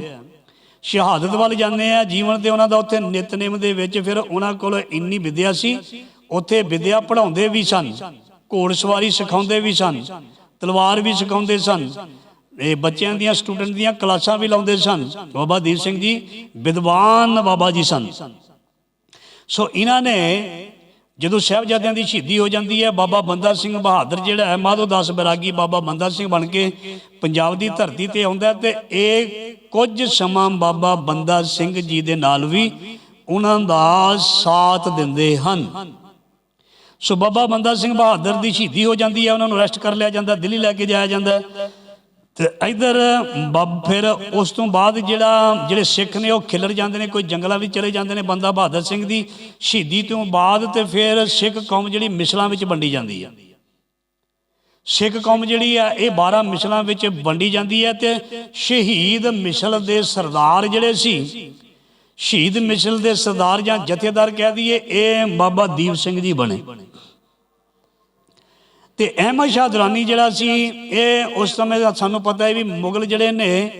ਸ਼ਹਾਦਤ ਵੱਲ ਜਾਂਦੇ ਆ ਜੀਵਨ ਤੇ ਉਹਨਾਂ ਦਾ ਉੱਥੇ ਨਿਤਨੇਮ ਦੇ ਵਿੱਚ ਫਿਰ ਉਹਨਾਂ ਕੋਲ ਇੰਨੀ ਵਿਦਿਆ ਸੀ, ਉੱਥੇ ਵਿਦਿਆ ਪੜਾਉਂਦੇ ਵੀ ਸਨ ਘੋੜਸਵਾਰੀ ਸਿਖਾਉਂਦੇ ਵੀ ਸਨ, ਤਲਵਾਰ ਵੀ ਸਿਖਾਉਂਦੇ ਸਨ, ਇਹ ਬੱਚਿਆਂ ਦੀਆਂ, ਸਟੂਡੈਂਟ ਦੀਆਂ ਕਲਾਸਾਂ ਵੀ ਲਾਉਂਦੇ ਸਨ। ਬਾਬਾ ਦੀਪ ਸਿੰਘ ਜੀ, ਵਿਦਵਾਨ ਬਾਬਾ ਜੀ ਸਨ। ਸੋ ਇਹਨਾਂ ਨੇ ਜਦੋਂ ਸਾਹਿਬਜ਼ਾਦਿਆਂ ਦੀ ਸ਼ਹੀਦੀ ਹੋ ਜਾਂਦੀ ਹੈ, ਬਾਬਾ ਬੰਦਾ ਸਿੰਘ ਬਹਾਦਰ ਜਿਹੜਾ ਹੈ, ਮਾਧੋ ਦਾਸ ਬੈਰਾਗੀ ਬਾਬਾ ਬੰਦਾ ਸਿੰਘ ਬਣ ਕੇ ਪੰਜਾਬ ਦੀ ਧਰਤੀ ਤੇ ਆਉਂਦਾ ਹੈ ਤੇ ਇਹ ਕੁਝ ਸਮਾਂ ਬਾਬਾ ਬੰਦਾ ਸਿੰਘ ਜੀ ਦੇ ਨਾਲ ਵੀ ਉਹਨਾਂ ਦਾ ਸਾਥ ਦਿੰਦੇ ਹਨ। ਸੋ ਬਾਬਾ ਬੰਦਾ ਸਿੰਘ ਬਹਾਦਰ ਦੀ ਸ਼ਹੀਦੀ ਹੋ ਜਾਂਦੀ ਹੈ, ਉਹਨਾਂ ਨੂੰ ਅਰੈਸਟ ਕਰ ਲਿਆ ਜਾਂਦਾ, ਦਿੱਲੀ ਲੈ ਕੇ ਜਾਇਆ ਜਾਂਦਾ ਤੇ ਇਧਰ ਬੱਬ ਫਿਰ ਉਸ ਤੋਂ ਬਾਅਦ ਜਿਹੜਾ, ਜਿਹੜੇ ਸਿੱਖ ਨੇ ਉਹ ਖਿਲਰ ਜਾਂਦੇ ਨੇ, ਕੋਈ ਜੰਗਲਾਂ ਵਿੱਚ ਚਲੇ ਜਾਂਦੇ ਨੇ, ਬੰਦਾ ਬਹਾਦਰ ਸਿੰਘ ਦੀ ਸ਼ਹੀਦੀ ਤੋਂ ਬਾਅਦ ਤੇ ਫਿਰ ਸਿੱਖ ਕੌਮ ਜਿਹੜੀ ਮਿਸਲਾਂ ਵਿੱਚ ਵੰਡੀ ਜਾਂਦੀ ਆ। ਸਿੱਖ ਕੌਮ ਜਿਹੜੀ ਆ, ਇਹ 12 ਮਿਸਲਾਂ ਵਿੱਚ ਵੰਡੀ ਜਾਂਦੀ ਹੈ ਤੇ ਸ਼ਹੀਦ ਮਿਸਲ ਦੇ ਸਰਦਾਰ ਜਿਹੜੇ ਸੀ, ਸ਼ਹੀਦ ਮਿਸਲ ਦੇ ਸਰਦਾਰ ਜਾਂ ਜਥੇਦਾਰ ਕਹਿ ਦਈਏ, ਇਹ ਬਾਬਾ ਦੀਪ ਸਿੰਘ ਜੀ ਬਣੇ। ਤੇ ਅਹਿਮਦ ਸ਼ਾਹ ਦੁਰਾਨੀ ਜਿਹੜਾ ਸੀ, ਇਹ ਉਸ ਸਮੇਂ ਦਾ ਸਾਨੂੰ ਪਤਾ ਹੈ ਵੀ ਮੁਗਲ ਜਿਹੜੇ ਨੇ,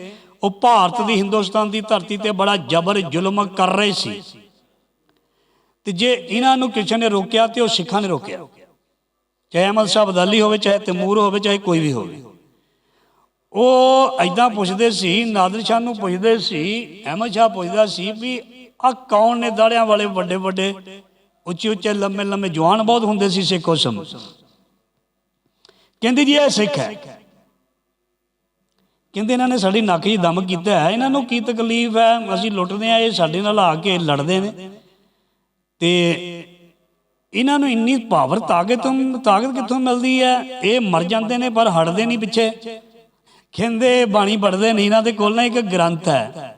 ਉਹ ਭਾਰਤ ਦੀ ਹਿੰਦੁਸਤਾਨ ਦੀ ਧਰਤੀ ਤੇ ਬੜਾ ਜ਼ਬਰ ਜ਼ੁਲਮ ਕਰ ਰਹੇ ਸੀ। ਤੇ ਜੇ ਇਹਨਾਂ ਨੂੰ ਕਿਸੇ ਨੇ ਰੋਕਿਆ ਤੇ ਉਹ ਸਿੱਖਾਂ ਨੇ ਰੋਕਿਆ। ਚਾਹੇ ਅਹਿਮਦ ਸ਼ਾਹ ਅਬਦਾਲੀ ਹੋਵੇ, ਚਾਹੇ ਤੈਮੂਰ ਹੋਵੇ, ਚਾਹੇ ਕੋਈ ਵੀ ਹੋਵੇ। ਉਹ ਐਦਾਂ ਪੁੱਛਦੇ ਸੀ, ਨਾਦਰ ਸ਼ਾਹ ਨੂੰ ਪੁੱਛਦੇ ਸੀ, ਅਹਿਮਦ ਸ਼ਾਹ ਪੁੱਛਦਾ ਸੀ ਵੀ ਆ ਕੌਣ ਨੇ ਦਾੜਿਆਂ ਵਾਲੇ ਵੱਡੇ ਵੱਡੇ ਉੱਚੇ ਉੱਚੇ ਲੰਮੇ ਲੰਮੇ ਜਵਾਨ ਬਹੁਤ ਹੁੰਦੇ ਸੀ ਸਿੱਖ ਉਸ ਸਮੇਂ। ਕਹਿੰਦੇ ਜੀ ਇਹ ਸਿੱਖ ਹੈ। ਕਹਿੰਦੇ ਇਹਨਾਂ ਨੇ ਸਾਡੀ ਨੱਕ 'ਚ ਦਮ ਕੀਤਾ ਹੈ। ਇਹਨਾਂ ਨੂੰ ਕੀ ਤਕਲੀਫ ਹੈ? ਅਸੀਂ ਲੁੱਟਦੇ ਆ ਇਹ ਸਾਡੇ ਨਾਲ ਆ ਕੇ ਲੜਦੇ ਨੇ। ਤੇ ਇਹਨਾਂ ਨੂੰ ਇੰਨੀ ਪਾਵਰ ਤਾਕਤ ਤਾਕਤ ਕਿੱਥੋਂ ਮਿਲਦੀ ਹੈ? ਇਹ ਮਰ ਜਾਂਦੇ ਨੇ ਪਰ ਹਟਦੇ ਨਹੀਂ ਪਿੱਛੇ। ਕਹਿੰਦੇ ਬਾਣੀ ਪੜਦੇ ਨਹੀਂ ਇਹਨਾਂ ਦੇ ਕੋਲ ਨਾ ਇੱਕ ਗ੍ਰੰਥ ਹੈ।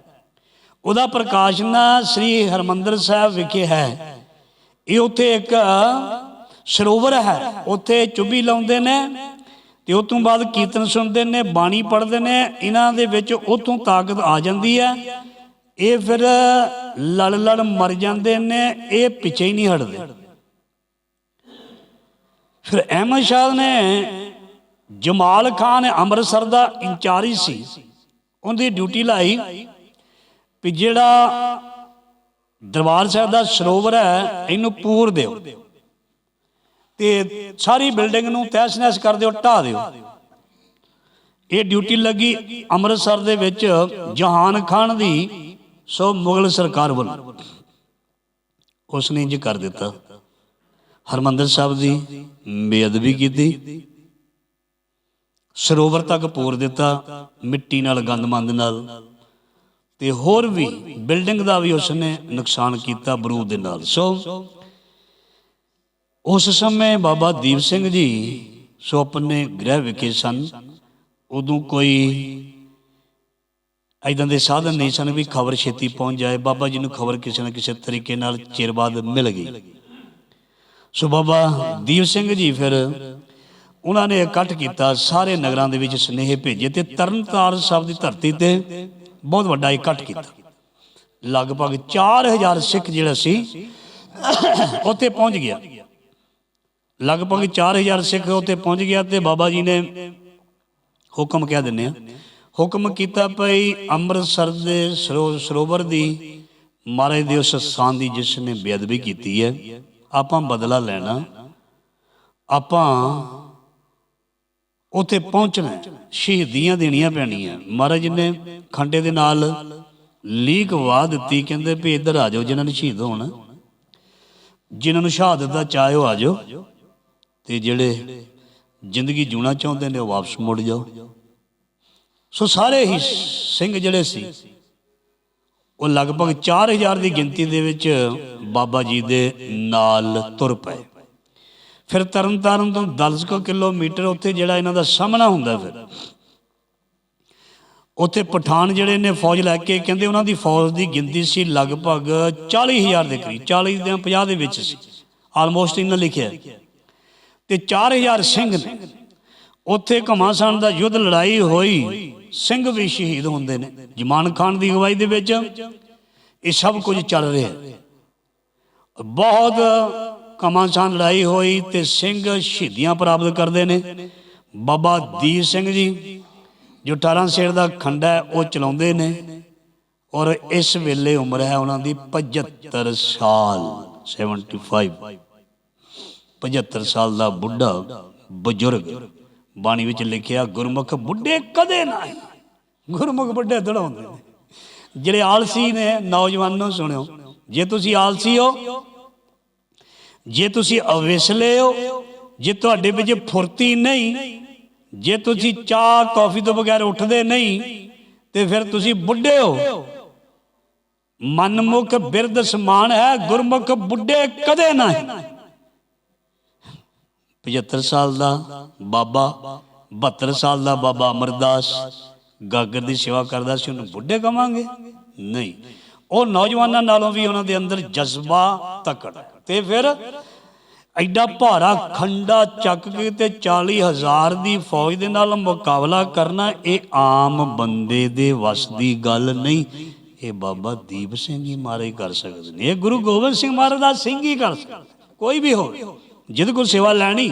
ਉਹਦਾ ਪ੍ਰਕਾਸ਼ਨਾ ਸ੍ਰੀ ਹਰਮੰਦਰ ਸਾਹਿਬ ਵਿਖੇ ਹੈ। ਇਹ ਉੱਥੇ ਇੱਕ ਸਰੋਵਰ ਹੈ। ਉੱਥੇ ਚੁੱਭੀ ਲਾਉਂਦੇ ਨੇ। ਤੇ ਉਸ ਤੋਂ ਬਾਅਦ ਕੀਰਤਨ ਸੁਣਦੇ ਨੇ, ਬਾਣੀ ਪੜ੍ਹਦੇ ਨੇ, ਇਹਨਾਂ ਦੇ ਵਿੱਚ ਉਤੋਂ ਤਾਕਤ ਆ ਜਾਂਦੀ ਹੈ। ਇਹ ਫਿਰ ਲੜ ਲੜ ਮਰ ਜਾਂਦੇ ਨੇ, ਇਹ ਪਿੱਛੇ ਹੀ ਨਹੀਂ ਹਟਦੇ। ਫਿਰ ਅਹਿਮਦ ਸ਼ਾਹ ਨੇ ਜਮਾਲ ਖਾਨ ਅੰਮ੍ਰਿਤਸਰ ਦਾ ਇੰਚਾਰਜ ਸੀ। ਉਹਦੀ ਡਿਊਟੀ ਲਾਈ ਵੀ ਜਿਹੜਾ ਦਰਬਾਰ ਸਾਹਿਬ ਦਾ ਸਰੋਵਰ ਹੈ, ਇਹਨੂੰ ਪੂਰ ਦਿਓ। ਤੇ ਸਾਰੀ ਬਿਲਡਿੰਗ ਨੂੰ ਤਹਿਸ ਨਹਿਸ ਕਰ ਦਿਓ ਢਾ ਦਿਓ। ਇਹ ਡਿਊਟੀ ਲੱਗੀ ਅੰਮ੍ਰਿਤਸਰ ਦੇ ਵਿੱਚ ਜਹਾਨ ਖਾਨ ਦੀ, ਸੋ ਮੁਗਲ ਸਰਕਾਰ ਵੱਲੋਂ। ਉਸ ਨੇ ਇੰਜ ਕਰ ਦਿੱਤਾ। ਹਰਮੰਦਰ ਸਾਹਿਬ ਦੀ ਬੇਅਦਬੀ ਕੀਤੀ। ਸਰੋਵਰ ਤੱਕ ਪੂਰ ਦਿੱਤਾ, ਮਿੱਟੀ ਨਾਲ, ਗੰਦਮੰਦ ਨਾਲ। ਤੇ ਹੋਰ ਵੀ ਬਿਲਡਿੰਗ ਦਾ ਵੀ ਉਸ ਨੇ ਨੁਕਸਾਨ ਕੀਤਾ ਬਰੂਦ ਦੇ ਨਾਲ। ਸੋ ਉਸ ਸਮੇਂ ਬਾਬਾ ਦੀਪ ਸਿੰਘ ਜੀ ਸੁਪਨੇ ਗ੍ਰਹਿ ਵਿਖੇ ਸਨ। ਉਦੋਂ ਕੋਈ ਐਦਾਂ ਦੇ ਸਾਧਨ ਨਹੀਂ ਸਨ ਵੀ ਖਬਰ ਛੇਤੀ ਪਹੁੰਚ ਜਾਏ। ਬਾਬਾ ਜੀ ਨੂੰ ਖਬਰ ਕਿਸੇ ਨਾ ਕਿਸੇ ਤਰੀਕੇ ਨਾਲ ਚਿਰ ਬਾਅਦ ਮਿਲ ਗਈ। ਸੋ ਬਾਬਾ ਦੀਪ ਸਿੰਘ ਜੀ ਫਿਰ ਉਹਨਾਂ ਨੇ ਇਕੱਠ ਕੀਤਾ। ਸਾਰੇ ਨਗਰਾਂ ਦੇ ਵਿੱਚ ਸਨੇਹ ਭੇਜੇ ਤੇ ਤਰਨਤਾਰਨ ਸਾਹਿਬ ਦੀ ਧਰਤੀ ਤੇ ਬਹੁਤ ਵੱਡਾ ਇਕੱਠ ਕੀਤਾ। ਲਗਭਗ 4000 ਸਿੱਖ ਜਿਹੜਾ ਸੀ, ਉੱਥੇ ਪਹੁੰਚ ਗਿਆ। ਲਗਭਗ 4000 ਸਿੱਖ ਉੱਥੇ ਪਹੁੰਚ ਗਿਆ ਤੇ ਬਾਬਾ ਜੀ ਨੇ ਹੁਕਮ ਕਹਿ ਦਿੰਨੇ ਆ। ਹੁਕਮ ਕੀਤਾ ਭਈ ਅੰਮ੍ਰਿਤਸਰ ਦੇ ਸਰੋਵਰ ਦੀ ਮਹਾਰਾਜ ਦੇ ਉਸ ਸਥਾਨ ਦੀ ਜਿਸ ਨੇ ਬੇਅਦਬੀ ਕੀਤੀ ਹੈ, ਆਪਾਂ ਬਦਲਾ ਲੈਣਾ, ਆਪਾਂ ਉੱਥੇ ਪਹੁੰਚਣਾ ਸ਼ਹੀਦੀਆਂ ਦੇਣੀਆਂ ਪੈਣੀਆਂ। ਮਹਾਰਾਜ ਨੇ ਖੰਡੇ ਦੇ ਨਾਲ ਲੀਕ ਵਾਹ ਦਿੱਤੀ, ਕਹਿੰਦੇ ਵੀ ਇੱਧਰ ਆ ਜਾਓ, ਜਿਨ੍ਹਾਂ ਨੇ ਸ਼ਹੀਦ ਹੋਣਾ। ਜਿਨ੍ਹਾਂ ਨੂੰ ਸ਼ਹਾਦਤ ਦਾ ਚਾਹਿਓ ਆ ਜਾਓ। ਤੇ ਜਿਹੜੇ ਜ਼ਿੰਦਗੀ ਜੂਣਾ ਚਾਹੁੰਦੇ ਨੇ ਉਹ ਵਾਪਸ ਮੁੜ ਜਾਓ। ਸੋ ਸਾਰੇ ਹੀ ਸਿੰਘ ਜਿਹੜੇ ਸੀ, ਉਹ ਲਗਭਗ 4000 ਦੀ ਗਿਣਤੀ ਦੇ ਵਿੱਚ ਬਾਬਾ ਜੀ ਦੇ ਨਾਲ ਤੁਰ ਪਏ। ਫਿਰ ਤਰਨਤਾਰਨ ਤੋਂ 10 ਕੁ ਕਿਲੋਮੀਟਰ ਉੱਥੇ ਜਿਹੜਾ ਇਹਨਾਂ ਦਾ ਸਾਹਮਣਾ ਹੁੰਦਾ ਫਿਰ, ਉੱਥੇ ਪਠਾਨ ਜਿਹੜੇ ਨੇ ਫੌਜ ਲੈ ਕੇ, ਕਹਿੰਦੇ ਉਹਨਾਂ ਦੀ ਫੌਜ ਦੀ ਗਿਣਤੀ ਸੀ ਲਗਭਗ 40000 ਦੇ ਕਰੀਬ 40 ਜਾਂ 50 ਦੇ ਵਿੱਚ ਸੀ। ਆਲਮੋਸਟ ਇਹਨਾਂ ਲਿਖਿਆ। ਤੇ 4000 ਸਿੰਘ ਨੇ। ਉੱਥੇ ਘਮਾਸਾਨ ਦਾ ਯੁੱਧ ਲੜਾਈ ਹੋਈ। ਸਿੰਘ ਵੀ ਸ਼ਹੀਦ ਹੁੰਦੇ ਨੇ। ਜਮਾਨ ਖਾਨ ਦੀ ਅਗਵਾਈ ਦੇ ਵਿੱਚ ਇਹ ਸਭ ਕੁਝ ਚੱਲ ਰਿਹਾ। ਬਹੁਤ ਘਮਾਸਾਨ ਲੜਾਈ ਹੋਈ ਤੇ ਸਿੰਘ ਸ਼ਹੀਦੀਆਂ ਪ੍ਰਾਪਤ ਕਰਦੇ ਨੇ। ਬਾਬਾ ਦੀਪ ਸਿੰਘ ਜੀ, ਜੋ 18 ਸੇਰ ਦਾ ਖੰਡਾ ਹੈ, ਉਹ ਚਲਾਉਂਦੇ ਨੇ। ਔਰ ਇਸ ਵੇਲੇ ਉਮਰ ਹੈ ਉਹਨਾਂ ਦੀ 75 ਸਾਲ 75 75 ਸਾਲ ਦਾ ਬੁੱਢਾ ਬਜ਼ੁਰਗ ਬਾਣੀ ਵਿੱਚ ਲਿਖਿਆ, ਗੁਰਮੁਖ ਬੁੱਢੇ ਕਦੇ ਨਾ ਗੁਰਮੁਖ ਬੁੱਢੇ ਦੜਾਉਂਦੇ ਨੇ। ਜਿਹੜੇ ਆਲਸੀ ਨੇ, ਨੌਜਵਾਨੋ ਸੁਣਿਓ, ਜੇ ਤੁਸੀਂ ਆਲਸੀ ਹੋ, ਜੇ ਤੁਸੀਂ ਅਵੇਸਲੇ ਹੋ, ਜੇ ਤੁਹਾਡੇ ਵਿੱਚ ਫੁਰਤੀ ਨਹੀਂ, ਜੇ ਤੁਸੀਂ ਚਾਹ, ਕੌਫੀ ਤੋਂ ਬਗੈਰ ਉੱਠਦੇ ਨਹੀਂ, ਤੇ ਫਿਰ ਤੁਸੀਂ ਬੁੱਢੇ ਹੋ। ਮਨਮੁਖ ਬਿਰਧ ਸਮਾਨ ਹੈ, ਗੁਰਮੁਖ ਬੁੱਢੇ ਕਦੇ ਨਹੀਂ। 75 ਸਾਲ ਦਾ ਬਾਬਾ 72 ਸਾਲ ਦਾ ਬਾਬਾ ਅਮਰਦਾਸ ਗਾਗਰ ਦੀ ਸੇਵਾ ਕਰਦਾ ਸੀ, ਉਹਨੂੰ ਬੁੱਢੇ ਕਵਾਂਗੇ? ਨਹੀਂ। ਉਹ ਨੌਜਵਾਨਾਂ ਨਾਲੋਂ ਵੀ ਉਹਨਾਂ ਦੇ ਅੰਦਰ ਜਜ਼ਬਾ ਤਕੜ। ਤੇ ਫਿਰ ਐਡਾ ਭਾਰਾ ਖੰਡਾ ਚੱਕ ਕੇ ਤੇ 40000 ਦੀ ਫੌਜ ਦੇ ਨਾਲ ਮੁਕਾਬਲਾ ਕਰਨਾ, ਇਹ ਆਮ ਬੰਦੇ ਦੇ ਵੱਸ ਦੀ ਗੱਲ ਨਹੀਂ। ਇਹ ਬਾਬਾ ਦੀਪ ਸਿੰਘ ਹੀ ਮਾਰੇ ਕਰ ਸਕਦੇ ਨੇ। ਇਹ ਗੁਰੂ ਗੋਬਿੰਦ ਸਿੰਘ ਮਹਾਰਾਜ ਦਾ ਸਿੰਘ ਹੀ ਕਰ ਸਕਦਾ ਕੋਈ ਵੀ ਹੋਵੇ। ਜਿਹਦੇ ਕੋਲ ਸੇਵਾ ਲੈਣੀ,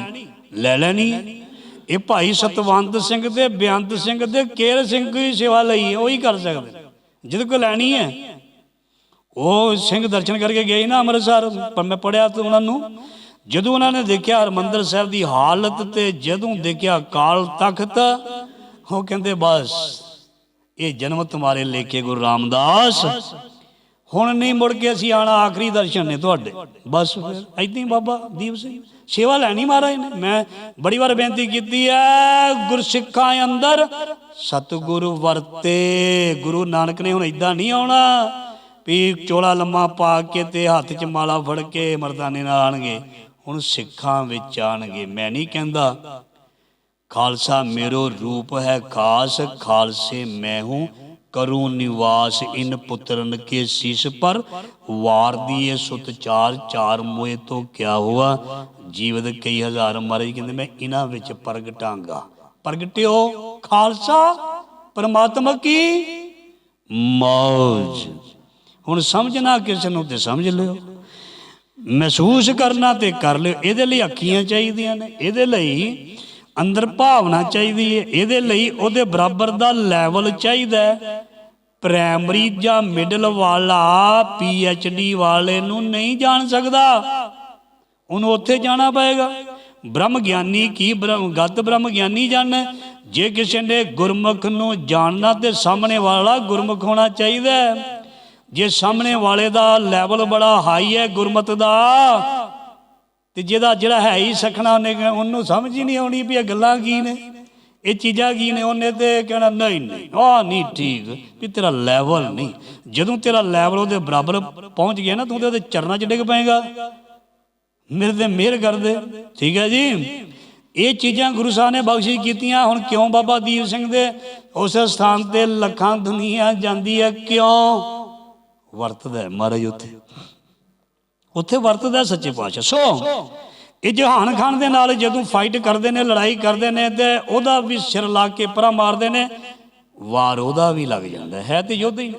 ਲੈ ਲੈਣੀ। ਇਹ ਭਾਈ ਸਤਵੰਤ ਸਿੰਘ ਤੇ ਬੇਅੰਤ ਸਿੰਘ ਤੇ ਕੇਰ ਸਿੰਘ ਦੀ ਸੇਵਾ ਲਈ ਹੈ ਉਹੀ ਕਰ ਸਕਦੇ। ਜਿਹਦੇ ਕੋਲ ਲੈਣੀ ਹੈ, ਉਹ ਸਿੰਘ ਦਰਸ਼ਨ ਕਰਕੇ ਗਏ ਨਾ ਅੰਮ੍ਰਿਤਸਰ। ਪਰ ਮੈਂ ਪੜਿਆ ਤੇ ਉਹਨਾਂ ਨੂੰ, ਜਦੋਂ ਉਹਨਾਂ ਨੇ ਦੇਖਿਆ ਹਰਮੰਦਰ ਸਾਹਿਬ ਦੀ ਹਾਲਤ ਤੇ ਜਦੋਂ ਦੇਖਿਆ ਕਾਲ ਤਖਤ, ਉਹ ਕਹਿੰਦੇ, ਬਸ, ਇਹ ਜਨਮ ਤੁਹਾਰੇ ਲੇਕੇ ਗੁਰੂ ਰਾਮਦਾਸ ਹੁਣ ਨਹੀਂ ਮੁੜ ਕੇ ਅਸੀਂ ਆਣਾ ਆਖਰੀ ਦਰਸ਼ਨ ਨੇ ਤੁਹਾਡੇ। ਬਸ ਫਿਰ ਏਦਾਂ ਹੀ ਬਾਬਾ ਦੀਪ ਸਿੰਘ। ਸੇਵਾ ਲੈਣੀ ਮਹਾਰਾਜ ਨੇ। ਮੈਂ ਬੜੀ ਵਾਰ ਬੇਨਤੀ ਕੀਤੀ ਹੈ, ਗੁਰਸਿੱਖਾਂ ਅੰਦਰ ਸਤਿਗੁਰੂ ਵਰਤੇ। ਗੁਰੂ ਨਾਨਕ ਨੇ ਹੁਣ ਇਦਾਂ ਨਹੀਂ ਆਉਣਾ, ਵੀ ਚੋਲਾ ਲੰਮਾ ਪਾ ਕੇ ਤੇ ਹੱਥ 'ਚ ਮਾਲਾ ਫੜ ਕੇ ਮਰਦਾਨੇ ਨਾਲ ਆਣਗੇ ਹੁਣ ਸਿੱਖਾਂ ਵਿੱਚ ਆਣਗੇ ਮੈਂ ਨਹੀਂ ਕਹਿੰਦਾ, ਖਾਲਸਾ ਮੇਰੋ ਰੂਪ ਹੈ ਖਾਸ, ਖਾਲਸੇ ਮੈਂ ਹੂੰ। ਕਰੂੰ ਨਿਵਾਸ ਇਨ ਪੁੱਤਰਨ ਕੇ ਸੀਸ ਪਰ। ਵਾਰ ਦੀਏ ਸੁਤ ਚਾਰ ਚਾਰ ਮੋਏ ਤੋਂ ਕਿਆ ਹੁਆ? ਜੀਵਤ ਕਈ ਹਜ਼ਾਰ ਮਹਾਰਾਜ ਕਹਿੰਦੇ, ਮੈਂ ਇਹਨਾਂ ਵਿੱਚ ਪ੍ਰਗਟਾਂਗਾ। ਪ੍ਰਗਟਿਓ, ਖਾਲਸਾ, ਪਰਮਾਤਮਾ ਕੀ? ਮੌਜ। ਹੁਣ ਸਮਝਣਾ ਕਿਸ ਨੂੰ ਤੇ ਸਮਝ ਲਿਓ। ਮਹਿਸੂਸ ਕਰਨਾ ਤੇ ਕਰ ਲਿਓ। ਇਹਦੇ ਲਈ ਅੱਖੀਆਂ ਚਾਹੀਦੀਆਂ ਨੇ। ਇਹਦੇ ਲਈ ਅੰਦਰ ਭਾਵਨਾ ਚਾਹੀਦੀ ਹੈ ਇਹਦੇ ਲਈ ਉਹਦੇ ਬਰਾਬਰ ਦਾ ਲੈਵਲ ਚਾਹੀਦਾ ਪ੍ਰਾਇਮਰੀ ਜਾਂ ਮਿਡਲ ਵਾਲਾ ਪੀ ਐਚ ਡੀ ਵਾਲੇ ਨੂੰ ਨਹੀਂ ਜਾਣ ਸਕਦਾ। ਉਹਨੂੰ ਉੱਥੇ ਜਾਣਾ ਪਏਗਾ। ਬ੍ਰਹਮ ਗਿਆਨੀ ਕੀ ਬ੍ਰਹਮ ਗਤ ਬ੍ਰਹਮ ਗਿਆਨੀ ਜਾਣਨਾ ਜੇ ਕਿਸੇ ਨੇ ਗੁਰਮੁਖ ਨੂੰ ਜਾਣਨਾ ਤੇ ਸਾਹਮਣੇ ਵਾਲਾ ਗੁਰਮੁਖ ਹੋਣਾ ਚਾਹੀਦਾ ਜੇ ਸਾਹਮਣੇ ਵਾਲੇ ਦਾ ਲੈਵਲ ਬੜਾ ਹਾਈ ਹੈ ਗੁਰਮਤ ਦਾ ਤੇ ਜਿਹਦਾ ਜਿਹੜਾ ਹੈ ਹੀ ਸਖਣਾ ਉਹਨੇ ਉਹਨੂੰ ਸਮਝ ਹੀ ਨਹੀਂ ਆਉਣੀ ਵੀ ਇਹ ਗੱਲਾਂ ਕੀ ਨੇ। ਇਹ ਚੀਜ਼ਾਂ ਕੀ ਨੇ? ਉਹਨੇ ਤੇ ਕਹਿਣਾ, ਨਹੀਂ ਨਹੀਂ ਆ ਨਹੀਂ ਠੀਕ ਵੀ ਤੇਰਾ ਲੈਵਲ ਨਹੀਂ। ਜਦੋਂ ਤੇਰਾ ਲੈਵਲ ਉਹਦੇ ਬਰਾਬਰ ਪਹੁੰਚ ਗਿਆ ਨਾ, ਤੂੰ ਤੇ ਉਹਦੇ ਚਰਨਾਂ 'ਚ ਡਿੱਗ ਪਏਗਾ। ਮੇਰੇ ਤੇ ਮਿਹਰ ਕਰਦੇ। ਠੀਕ ਹੈ ਜੀ? ਇਹ ਚੀਜ਼ਾਂ ਗੁਰੂ ਸਾਹਿਬ ਨੇ ਬਖਸ਼ਿਸ਼ ਕੀਤੀਆਂ। ਹੁਣ ਕਿਉਂ ਬਾਬਾ ਦੀਪ ਸਿੰਘ ਦੇ ਉਸ ਸਥਾਨ ਤੇ ਲੱਖਾਂ ਦੁਨੀਆ ਜਾਂਦੀ ਹੈ? ਕਿਉਂ? ਵਰਤਦਾ ਮਹਾਰਾਜ ਉੱਥੇ। ਉੱਥੇ ਵਰਤਦਾ ਸੱਚੇ ਪਾਤਸ਼ਾਹ। ਸੋ, ਇਹ ਜਹਾਨ ਖਾਨ ਦੇ ਨਾਲ ਜਦੋਂ ਫਾਈਟ ਕਰਦੇ ਨੇ, ਲੜਾਈ ਕਰਦੇ ਨੇ, ਤੇ ਉਹਦਾ ਵੀ ਸਿਰ ਲਾ ਕੇ ਪਰਾਂ ਮਾਰਦੇ ਨੇ, ਵਾਰ ਉਹਦਾ ਵੀ ਲੱਗ ਜਾਂਦਾ। ਹੈ ਤੇ ਯੁੱਧ ਹੀ।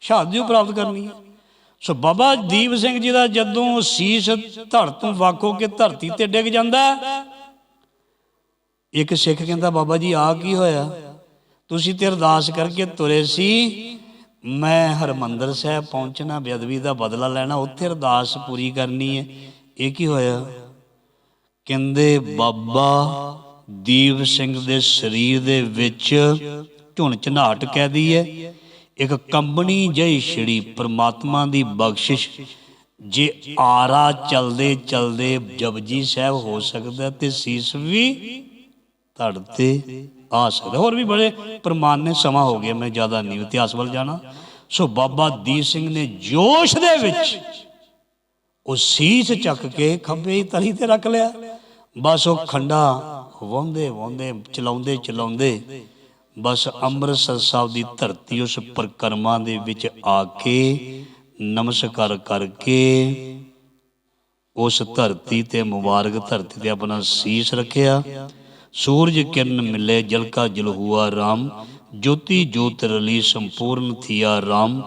ਸ਼ਹਾਦਤ ਪ੍ਰਾਪਤ ਕਰਨੀ ਹੈ। ਸੋ ਬਾਬਾ ਦੀਪ ਸਿੰਘ ਜੀ ਦਾ ਜਦੋਂ ਸੀਸ ਧੜ ਤੋਂ ਵੱਖ ਹੋ ਕੇ ਧਰਤੀ ਤੇ ਡਿੱਗ ਜਾਂਦਾ, ਇੱਕ ਸਿੱਖ ਕਹਿੰਦਾ, ਬਾਬਾ ਜੀ ਆ ਕੀ ਹੋਇਆ? ਤੁਸੀਂ ਤੇ ਅਰਦਾਸ ਕਰਕੇ ਤੁਰੇ ਸੀ ਮੈਂ ਹਰਮੰਦਰ ਸਾਹਿਬ ਪਹੁੰਚਣਾ, ਬੇਅਦਬੀ ਦਾ ਬਦਲਾ ਲੈਣਾ, ਉੱਥੇ ਅਰਦਾਸ ਪੂਰੀ ਕਰਨੀ ਹੈ। ਇਹ ਕੀ ਹੋਇਆ? ਕਹਿੰਦੇ, ਬਾਬਾ ਦੀਪ ਸਿੰਘ ਦੇ ਸਰੀਰ ਦੇ ਵਿੱਚ ਝੁਣ ਝਨਾਟ ਕਹਿ ਦੀ ਹੈ ਇੱਕ ਕੰਬਣੀ ਜਈ ਛਿੜੀ ਪ੍ਰਮਾਤਮਾ ਦੀ ਬਖਸ਼ਿਸ਼। ਜੇ ਆਰਾ ਚਲਦੇ ਚਲਦੇ ਜਪਜੀ ਸਾਹਿਬ ਹੋ ਸਕਦਾ ਤੇ ਸੀਸ ਵੀ ਧੜ ਤੇ ਆ ਸਕਦਾ। ਹੋਰ ਵੀ ਬੜੇ ਪ੍ਰਮਾਣ ਸਮਾਂ ਹੋ ਗਿਆ, ਮੈਂ ਜ਼ਿਆਦਾ ਨਹੀਂ ਇਤਿਹਾਸ ਵੱਲ ਜਾਣਾ। ਸੋ ਬਾਬਾ ਦੀਪ ਸਿੰਘ ਨੇ ਜੋਸ਼ ਦੇ ਵਿੱਚ ਉਹ ਸੀਸ ਚੱਕ ਕੇ ਖੱਬੇ ਤਲੀ ਤੇ ਰੱਖ ਲਿਆ। ਬਸ ਉਹ ਖੰਡਾ ਵਾਉਂਦੇ ਵਾਉਂਦੇ, ਚਲਾਉਂਦੇ ਚਲਾਉਂਦੇ ਬਸ ਅੰਮ੍ਰਿਤਸਰ ਸਾਹਿਬ ਦੀ ਧਰਤੀ ਉਸ ਪਰਕਰਮਾ ਦੇ ਵਿੱਚ ਆ ਕੇ ਨਮਸਕਾਰ ਕਰਕੇ ਉਸ ਧਰਤੀ ਤੇ ਮੁਬਾਰਕ ਧਰਤੀ ਤੇ ਆਪਣਾ ਸੀਸ ਰੱਖਿਆ। ਸੂਰਜ ਕਿਰਨ ਮਿਲੇ ਜਲ ਕਾ ਜਲ ਹੁਆ ਜੋਤੀ ਜੋਤ ਰਲੀ ਸੰਪੂਰਨ ਥੀਆ RAM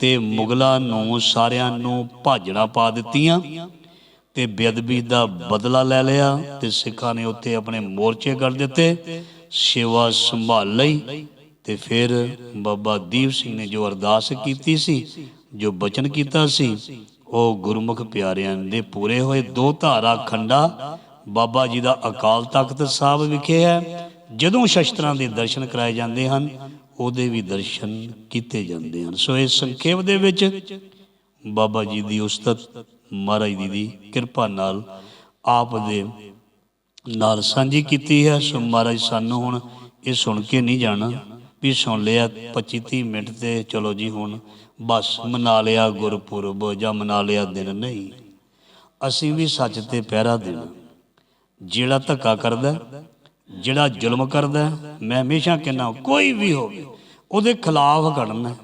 ਤੇ ਮੁਗਲਾਂ ਨੂੰ ਸਾਰਿਆਂ ਨੂੰ ਭਾਜਣਾ ਪਾ ਦਿੱਤੀਆਂ। ਤੇ ਬੇਅਦਬੀ ਦਾ ਬਦਲਾ ਲੈ ਲਿਆ ਤੇ ਸਿੱਖਾਂ ਨੇ ਉੱਥੇ ਆਪਣੇ ਮੋਰਚੇ ਕਰ ਦਿੱਤੇ। ਸੇਵਾ ਸੰਭਾਲ ਲਈ ਤੇ ਫਿਰ ਬਾਬਾ ਦੀਪ ਸਿੰਘ ਨੇ ਜੋ ਅਰਦਾਸ ਕੀਤੀ ਸੀ, ਜੋ ਬਚਨ ਕੀਤਾ ਸੀ, ਉਹ ਗੁਰਮੁਖ ਪਿਆਰਿਆਂ ਦੇ ਪੂਰੇ ਹੋਏ ਦੋ ਧਾਰਾ ਖੰਡਾ ਬਾਬਾ ਜੀ ਦਾ ਅਕਾਲ ਤਖਤ ਸਾਹਿਬ ਵਿਖੇ ਹੈ, ਜਦੋਂ ਸ਼ਸਤਰਾਂ ਦੇ ਦਰਸ਼ਨ ਕਰਾਏ ਜਾਂਦੇ ਹਨ, ਉਹਦੇ ਵੀ ਦਰਸ਼ਨ ਕੀਤੇ ਜਾਂਦੇ ਹਨ। ਸੋ ਇਸ ਸੰਖੇਪ ਦੇ ਵਿੱਚ ਬਾਬਾ ਜੀ ਦੀ ਉਸਤਤ ਮਹਾਰਾਜ ਜੀ ਦੀ ਕਿਰਪਾ ਨਾਲ ਆਪ ਦੇ ਨਾਲ ਸਾਂਝੀ ਕੀਤੀ ਹੈ। ਸੋ ਮਹਾਰਾਜ ਸਾਨੂੰ ਹੁਣ ਇਹ ਸੁਣ ਕੇ ਨਹੀਂ ਜਾਣਾ ਵੀ ਸੁਣ ਲਿਆ 25 30 ਮਿੰਟ ਤੇ ਚਲੋ ਜੀ ਹੁਣ ਬਸ ਮਨਾ ਲਿਆ ਗੁਰਪੁਰਬ ਜਾਂ ਮਨਾ ਲਿਆ ਦਿਨ ਨਹੀਂ। ਅਸੀਂ ਵੀ ਸੱਚ ਤੇ ਪਹਿਰਾ ਦੇਣਾ। ਜਿਹੜਾ ਧੱਕਾ ਕਰਦਾ, ਜਿਹੜਾ ਜ਼ੁਲਮ ਕਰਦਾ, ਮੈਂ ਹਮੇਸ਼ਾ ਕਹਿੰਦਾ ਕੋਈ ਵੀ ਹੋਵੇ, ਉਹਦੇ ਖਿਲਾਫ ਖੜਨਾ।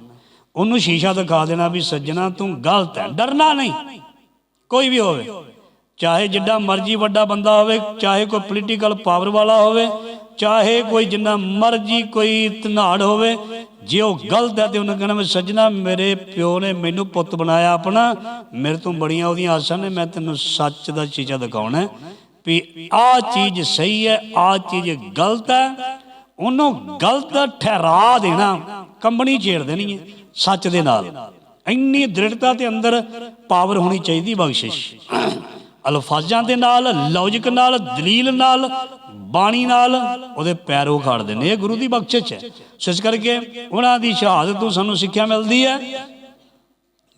ਉਹਨੂੰ ਸ਼ੀਸ਼ਾ ਦਿਖਾ ਦੇਣਾ ਵੀ ਸੱਜਣਾ, ਤੂੰ ਗਲਤ ਹੈ, ਡਰਨਾ ਨਹੀਂ। ਕੋਈ ਵੀ ਹੋਵੇ, ਚਾਹੇ ਜਿੱਡਾ ਮਰਜ਼ੀ ਵੱਡਾ ਬੰਦਾ ਹੋਵੇ, ਚਾਹੇ ਕੋਈ ਪੋਲੀਟੀਕਲ ਪਾਵਰ ਵਾਲਾ ਹੋਵੇ, ਚਾਹੇ ਕੋਈ ਜਿੰਨਾ ਮਰਜ਼ੀ ਕੋਈ ਧਨਾੜ ਹੋਵੇ, ਜੇ ਉਹ ਗਲਤ ਹੈ ਤੇ ਉਹਨੂੰ ਕਹਿਣਾ ਮੈਂ ਸੱਜਣਾ, ਮੇਰੇ ਪਿਓ ਨੇ ਮੈਨੂੰ ਪੁੱਤ ਬਣਾਇਆ ਆਪਣਾ, ਮੇਰੇ ਤੋਂ ਬੜੀਆਂ ਉਹਦੀਆਂ ਆਸਾਂ ਨੇ, ਮੈਂ ਤੈਨੂੰ ਸੱਚ ਦਾ ਸ਼ੀਸ਼ਾ ਦਿਖਾਉਣਾ ਵੀ ਆਹ ਚੀਜ਼ ਸਹੀ ਹੈ ਆਹ ਚੀਜ਼ ਗਲਤ ਹੈ, ਉਹਨੂੰ ਗਲਤ ਠਹਿਰਾ ਦੇਣਾ, ਕੰਬਣੀ ਛੇੜ ਦੇਣੀ ਹੈ, ਸੱਚ ਦੇ ਨਾਲ। ਇੰਨੀ ਦ੍ਰਿੜਤਾ ਤੇ ਅੰਦਰ ਪਾਵਰ ਹੋਣੀ ਚਾਹੀਦੀ ਬਖਸ਼ਿਸ਼। ਅਲਫਾਜ਼ਾਂ ਦੇ ਨਾਲ ਲੌਜਿਕ ਨਾਲ, ਦਲੀਲ ਨਾਲ, ਬਾਣੀ ਨਾਲ ਉਹਦੇ ਪੈਰ ਉਖਾੜ ਦੇਣੇ ਇਹ ਗੁਰੂ ਦੀ ਬਖਸ਼ਿਸ਼ ਹੈ। ਸੋ ਇਸ ਕਰਕੇ ਉਹਨਾਂ ਦੀ ਸ਼ਹਾਦਤ ਤੋਂ ਸਾਨੂੰ ਸਿੱਖਿਆ ਮਿਲਦੀ ਹੈ।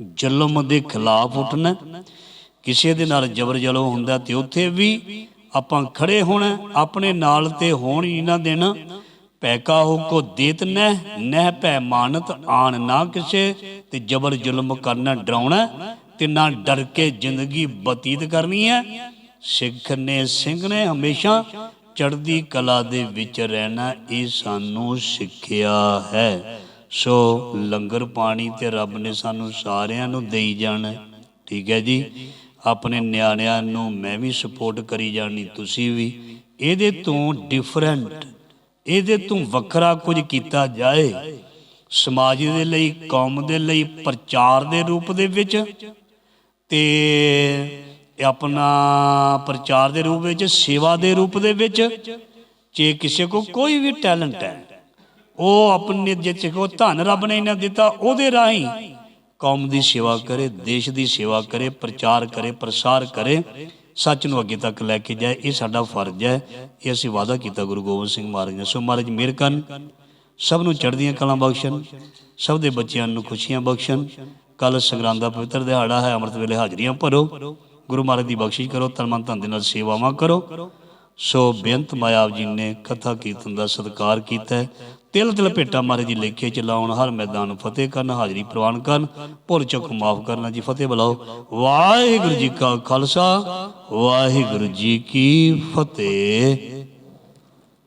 ਜ਼ੁਲਮ ਦੇ ਖਿਲਾਫ ਉੱਠਣਾ ਕਿਸੇ ਦੇ ਨਾਲ ਜ਼ਬਰ ਜਲੋ ਹੁੰਦਾ ਤੇ ਉੱਥੇ ਵੀ ਆਪਾਂ ਖੜੇ ਹੋਣਾ, ਆਪਣੇ ਨਾਲ ਤੇ ਹੋਣ ਹੀ ਨਾ ਦੇਣਾ। ਭੈ ਕਾਹੂ ਕੋ ਦੇਤ ਨਹਿ ਨਹਿ ਭੈ ਮਾਨਤ ਆਣ ਨਾ ਕਿਸੇ ਤੇ ਜ਼ਬਰ ਜ਼ੁਲਮ ਕਰਨਾ ਡਰਾਉਣਾ ਤੇ ਨਾ ਡਰ ਕੇ ਜ਼ਿੰਦਗੀ ਬਤੀਤ ਕਰਨੀ ਹੈ। ਸਿੱਖ ਨੇ, ਸਿੰਘ ਨੇ ਹਮੇਸ਼ਾ ਚੜ੍ਹਦੀ ਕਲਾ ਦੇ ਵਿੱਚ ਰਹਿਣਾ ਇਹ ਸਾਨੂੰ ਸਿੱਖਿਆ ਹੈ। ਸੋ ਲੰਗਰ ਪਾਣੀ ਤੇ ਰੱਬ ਨੇ ਸਾਨੂੰ ਸਾਰਿਆਂ ਨੂੰ ਦੇਈ ਜਾਣਾ। ਠੀਕ ਹੈ ਜੀ। ਆਪਣੇ ਨਿਆਣਿਆਂ ਨੂੰ ਮੈਂ ਵੀ ਸਪੋਰਟ ਕਰੀ ਜਾਣੀ ਤੁਸੀਂ ਵੀ। ਇਹਦੇ ਤੋਂ ਡਿਫਰੈਂਟ ਇਹਦੇ ਤੋਂ ਵੱਖਰਾ ਕੁਝ ਕੀਤਾ ਜਾਏ, ਸਮਾਜ ਦੇ ਲਈ, ਕੌਮ ਦੇ ਲਈ, ਪ੍ਰਚਾਰ ਦੇ ਰੂਪ ਦੇ ਵਿੱਚ ਤੇ ਆਪਣਾ ਪ੍ਰਚਾਰ ਦੇ ਰੂਪ ਵਿੱਚ, ਸੇਵਾ ਦੇ ਰੂਪ ਦੇ ਵਿੱਚ, ਜੇ ਕਿਸੇ ਕੋ ਕੋਈ ਵੀ ਟੈਲੈਂਟ ਹੈ, ਉਹ ਆਪਣੇ ਜਿੱਥੇ ਕੋ ਧਨ ਰੱਬ ਨੇ ਇਹਨਾਂ ਦਿੱਤਾ, ਉਹਦੇ ਰਾਹੀਂ ਕੌਮ ਦੀ ਸੇਵਾ ਕਰੇ, ਦੇਸ਼ ਦੀ ਸੇਵਾ ਕਰੇ, ਪ੍ਰਚਾਰ ਕਰੇ, ਪ੍ਰਸਾਰ ਕਰੇ, ਸੱਚ ਨੂੰ ਅੱਗੇ ਤੱਕ ਲੈ ਕੇ ਜਾਏ, ਇਹ ਸਾਡਾ ਫਰਜ਼ ਹੈ। ਇਹ ਅਸੀਂ ਵਾਅਦਾ ਕੀਤਾ ਗੁਰੂ ਗੋਬਿੰਦ ਸਿੰਘ ਮਹਾਰਾਜ ਨੇ। ਸੋ ਮਹਾਰਾਜ ਮਿਹਰ ਕਰਨ। ਸਭ ਨੂੰ ਚੜ੍ਹਦੀਆਂ ਕਲਾਂ ਬਖਸ਼ਣ। ਸਭ ਦੇ ਬੱਚਿਆਂ ਨੂੰ ਖੁਸ਼ੀਆਂ ਬਖਸ਼ਣ। ਕੱਲ ਸੰਗਰਾਂਦ ਦਾ ਪਵਿੱਤਰ ਦਿਹਾੜਾ ਹੈ। ਅੰਮ੍ਰਿਤ ਵੇਲੇ ਹਾਜ਼ਰੀਆਂ ਭਰੋ। ਗੁਰੂ ਮਹਾਰਾਜ ਦੀ ਬਖਸ਼ਿਸ਼ ਕਰੋ। ਤਨ ਮਨ ਧਨ ਦੇ ਨਾਲ ਸੇਵਾਵਾਂ ਕਰੋ। ਸੋ ਬੇਅੰਤ ਮਾਇਆ ਜੀ ਨੇ ਕਥਾ ਕੀਰਤਨ ਦਾ ਸਤਿਕਾਰ ਕੀਤਾ ਤਿਲ ਤਿਲ ਭੇਟਾ ਮਾਰੇ ਦੀ ਲੇਖੇ ਚਲਾਉਣ ਹਰ ਮੈਦਾਨ ਫਤਿਹ ਕਰਨ, ਹਾਜ਼ਰੀ ਪ੍ਰਵਾਨ ਕਰਨ। ਭੁੱਲ ਚੁੱਕ, ਮਾਫ ਕਰਨਾ ਜੀ, ਫਤਿਹ ਬੁਲਾਓ। ਵਾਹਿਗੁਰੂ ਜੀ ਕਾ ਖਾਲਸਾ, ਵਾਹਿਗੁਰੂ ਜੀ ਕੀ ਫਤਿਹ।